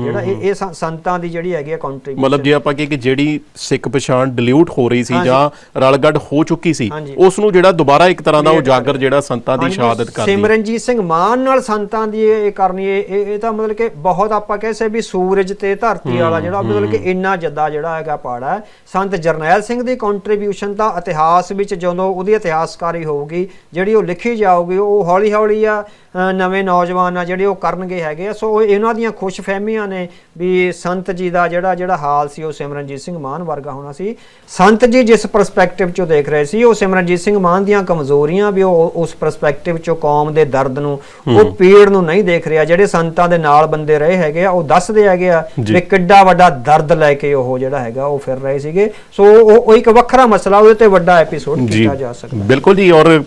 ਜਿਹੜਾ ਇਹ ਇਹ ਸੰ- ਸੰਤਾਂ ਦੀ ਜਿਹੜੀ ਹੈਗੀ ਹੈ ਕੰਟਰੀਬਿਊਸ਼ਨ ਮਤਲਬ ਜੇ ਆਪਾਂ ਕਹੀਏ ਕਿ ਜਿਹੜੀ ਸਿੱਖ ਪਛਾਣ ਡਿਲੂਟ ਹੋ ਰਹੀ ਸੀ ਜਾਂ ਰਲਗੱਡ ਹੋ ਚੁੱਕੀ ਸੀ। ਉਸ ਨੂੰ ਜਿਹੜਾ ਦੁਬਾਰਾ ਇੱਕ ਤਰ੍ਹਾਂ ਦਾ ਉਜਾਗਰ ਜਿਹੜਾ ਸੰਤਾਂ ਦੀ ਸ਼ਹਾਦਤ ਕਰਦੀ ਸਿਮਰਨਜੀਤ ਸਿੰਘ ਮਾਨ ਨਾਲ ਸੰਤਾਂ ਦੀ ਇਹ ਕਰਨੀ ਇਹ ਇਹ ਤਾਂ ਮਤਲਬ ਕਿ ਬਹੁਤ ਆਪਾਂ ਕਹਿ ਸਕਦੇ ਵੀ ਸੂਰਜ ਤੇ ਧਰਤੀ ਵਾਲਾ ਜਿਹੜਾ ਮਤਲਬ ਕਿ ਇੰਨਾ ਜੱਦਾ ਜਿਹੜਾ ਹੈਗਾ ਪਾੜਾ ਸੰਤ ਜਰਨੈਲ ਸਿੰਘ ਦੀ ਕੰਟਰੀਬਿਊਸ਼ਨ ਤਾਂ ਇਤਿਹਾਸ ਵਿੱਚ ਜਦੋਂ ਉਹਦੀ ਇਤਿਹਾਸਕਾਰੀ ਹੋਊਗੀ, ਜਿਹੜੀ ਉਹ ਲਿਖੀ ਜਾਊਗੀ, ਉਹ ਹੌਲੀ ਹੌਲੀ ਆ ਨਵੇਂ ਨੌਜਵਾਨ ਆ ਜਿਹੜੇ ਉਹ ਕਰਨਗੇ ਹੈਗੇ ਆ। ਸੋ ਇਹਨਾਂ ਦੀਆਂ ਖੁਸ਼ਫਹਿਮੀਆਂ ਨੇ ਵੀ ਸੰਤ ਜੀ ਦਾ ਜਿਹੜਾ ਜਿਹੜਾ ਹਾਲ ਸੀ ਉਹ ਸਿਮਰਨਜੀਤ ਸਿੰਘ ਮਾਨ ਵਰਗਾ ਹੋਣਾ ਸੀ। ਸੰਤ ਜੀ ਜਿਸ ਪਰਸਪੈਕਟਿਵ ਚੋਂ ਦੇਖ ਰਹੇ ਸੀ ਉਹ ਸਿਮਰਨਜੀਤ ਸਿੰਘ ਮਾਨ ਦੀਆਂ ਕਮਜ਼ੋਰੀਆਂ ਵੀ ਉਹ ਉਸ ਪਰਸਪੈਕਟਿਵ ਚੋਂ ਕੌਮ ਦੇ ਦਰਦ ਨੂੰ ਉਹ ਪੀੜ ਨੂੰ ਨਹੀਂ ਦੇਖ ਰਿਹਾ। ਜਿਹੜੇ ਸੰਤਾਂ ਦੇ ਨਾਲ ਬੰਦੇ ਰਹੇ ਹੈਗੇ ਆ ਉਹ ਦੱਸਦੇ ਹੈਗੇ ਆ। ਵੀ ਕਿੱਡਾ ਵੱਡਾ ਦਰਦ ਲੈ ਕੇ ਉਹ ਜਿਹੜਾ ਹੈਗਾ ਉਹ ਫਿਰ ਰਹੇ ਸੀਗੇ। ਸੋ ਉਹ ਇੱਕ ਵੱਖਰਾ ਮਸਲਾ ਉਹਦੇ ਤੇ ਵੱਡਾ ਐਪੀਸੋਡ ਕੀਤਾ ਜਾ ਸਕਦਾ। ਬਿਲਕੁਲ ਜੀ ਔਰ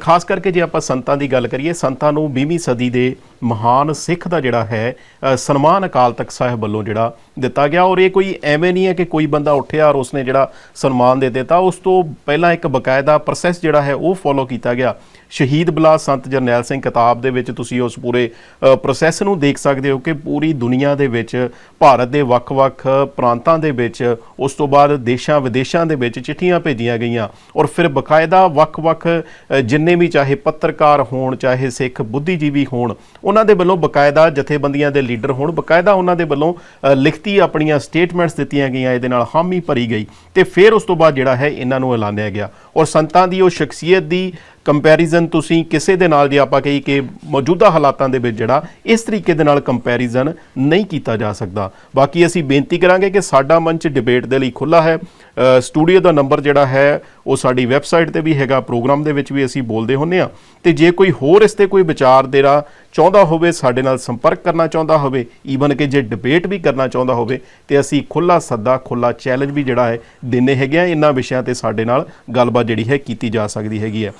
ਖਾਸ ਕਰਕੇ ਜੇ ਆਪਾਂ ਸੰਤਾਂ ਦੀ ਗੱਲ ਕਰੀਏ ਸੰਤਾਂ ਨੂੰ 20ਵੀਂ ਸਦੀ ਦੇ ਮਹਾਨ ਸਿੱਖ ਦਾ ਜਿਹੜਾ ਹੈ ਸਨਮਾਨ ਅਕਾਲ ਤਖਤ ਸਾਹਿਬ ਵੱਲੋਂ ਜਿਹੜਾ ਦਿੱਤਾ ਗਿਆ ਔਰ ਇਹ ਕੋਈ ਐਵੇਂ ਨਹੀਂ ਹੈ ਕਿ ਕੋਈ ਬੰਦਾ ਉੱਠਿਆ ਔਰ ਉਸਨੇ ਜਿਹੜਾ ਸਨਮਾਨ ਦੇ ਦਿੱਤਾ। ਉਸ ਤੋਂ ਪਹਿਲਾਂ ਇੱਕ ਬਕਾਇਦਾ ਪ੍ਰੋਸੈਸ ਜਿਹੜਾ ਹੈ, ਉਹ ਫੋਲੋ ਕੀਤਾ ਗਿਆ। ਸ਼ਹੀਦ ਬਲਾ ਸੰਤ ਜਰਨੈਲ ਸਿੰਘ ਕਿਤਾਬ ਦੇ ਵਿੱਚ ਤੁਸੀਂ ਉਸ ਪੂਰੇ ਪ੍ਰੋਸੈਸ ਨੂੰ ਦੇਖ ਸਕਦੇ ਹੋ ਕਿ ਪੂਰੀ ਦੁਨੀਆ ਦੇ ਵਿੱਚ, ਭਾਰਤ ਦੇ ਵੱਖ-ਵੱਖ ਪ੍ਰਾਂਤਾਂ ਦੇ ਵਿੱਚ, ਉਸ ਤੋਂ ਬਾਅਦ ਦੇਸ਼ਾਂ ਵਿਦੇਸ਼ਾਂ ਦੇ ਵਿੱਚ ਚਿੱਠੀਆਂ ਭੇਜੀਆਂ ਗਈਆਂ। ਔਰ ਫਿਰ ਬਕਾਇਦਾ ਵੱਖ-ਵੱਖ ਜਿੰਨੇ ਵੀ ਚਾਹੇ ਪੱਤਰਕਾਰ ਹੋਣ, ਚਾਹੇ ਸਿੱਖ ਬੁੱਧੀਜੀਵੀ ਹੋਣ, ਉਹਨਾਂ ਦੇ ਵੱਲੋਂ ਬਕਾਇਦਾ ਜਥੇਬੰਦੀਆਂ ਦੇ ਲੀਡਰ ਹੋਣ, ਬਕਾਇਦਾ ਉਹਨਾਂ ਦੇ ਵੱਲੋਂ ਲਿਖਤੀ ਆਪਣੀਆਂ ਸਟੇਟਮੈਂਟਸ ਦਿੱਤੀਆਂ ਗਈਆਂ, ਇਹਦੇ ਨਾਲ ਹਾਮੀ ਭਰੀ ਗਈ ਤੇ ਫਿਰ ਉਸ ਤੋਂ ਬਾਅਦ ਜਿਹੜਾ ਹੈ, ਇਹਨਾਂ ਨੂੰ ਐਲਾਨਿਆ ਗਿਆ। ਔਰ ਸੰਤਾਂ ਦੀ ਉਹ ਸ਼ਖਸੀਅਤ ਦੀ ਕੰਪੈਰੀਜ਼ਨ ਤੁਸੀਂ ਕਿਸੇ ਦੇ ਨਾਲ ਜੇ ਆਪਾਂ ਕਹੀ ਕਿ ਮੌਜੂਦਾ ਹਾਲਾਤਾਂ ਦੇ ਵਿੱਚ ਜਿਹੜਾ, ਇਸ ਤਰੀਕੇ ਦੇ ਨਾਲ ਕੰਪੈਰੀਜ਼ਨ ਨਹੀਂ ਕੀਤਾ ਜਾ ਸਕਦਾ। ਬਾਕੀ ਅਸੀਂ ਬੇਨਤੀ ਕਰਾਂਗੇ ਕਿ ਸਾਡਾ ਮੰਚ ਡਿਬੇਟ ਦੇ ਲਈ ਖੁੱਲਾ ਹੈ। ਸਟੂਡੀਓ ਦਾ ਨੰਬਰ ਜਿਹੜਾ ਹੈ, ਉਹ ਸਾਡੀ ਵੈਬਸਾਈਟ ਤੇ ਵੀ ਹੈਗਾ ਪ੍ਰੋਗਰਾਮ ਦੇ ਵਿੱਚ ਵੀ ਅਸੀਂ ਬੋਲਦੇ ਹੁੰਨੇ ਆ ਤੇ ਜੇ ਕੋਈ ਹੋਰ ਇਸ ਤੇ ਕੋਈ ਵਿਚਾਰ ਦੇਣਾ ਚਾਹੁੰਦਾ ਹੋਵੇ, ਸਾਡੇ ਨਾਲ ਸੰਪਰਕ ਕਰਨਾ ਚਾਹੁੰਦਾ ਹੋਵੇ ਈਵਨ ਕਿ ਜੇ ਡਿਬੇਟ ਵੀ ਕਰਨਾ ਚਾਹੁੰਦਾ ਹੋਵੇ, ਤੇ ਅਸੀਂ ਖੁੱਲਾ ਸੱਦਾ ਖੁੱਲਾ ਚੈਲੰਜ ਵੀ ਜਿਹੜਾ ਹੈ ਦਿੰਨੇ ਹੈਗੇ ਆ ਇਹਨਾਂ ਵਿਸ਼ਿਆਂ ਤੇ ਸਾਡੇ ਨਾਲ ਗੱਲਬਾਤ ਜਿਹੜੀ ਹੈ ਕੀਤੀ ਜਾ ਸਕਦੀ ਹੈਗੀ ਹੈ।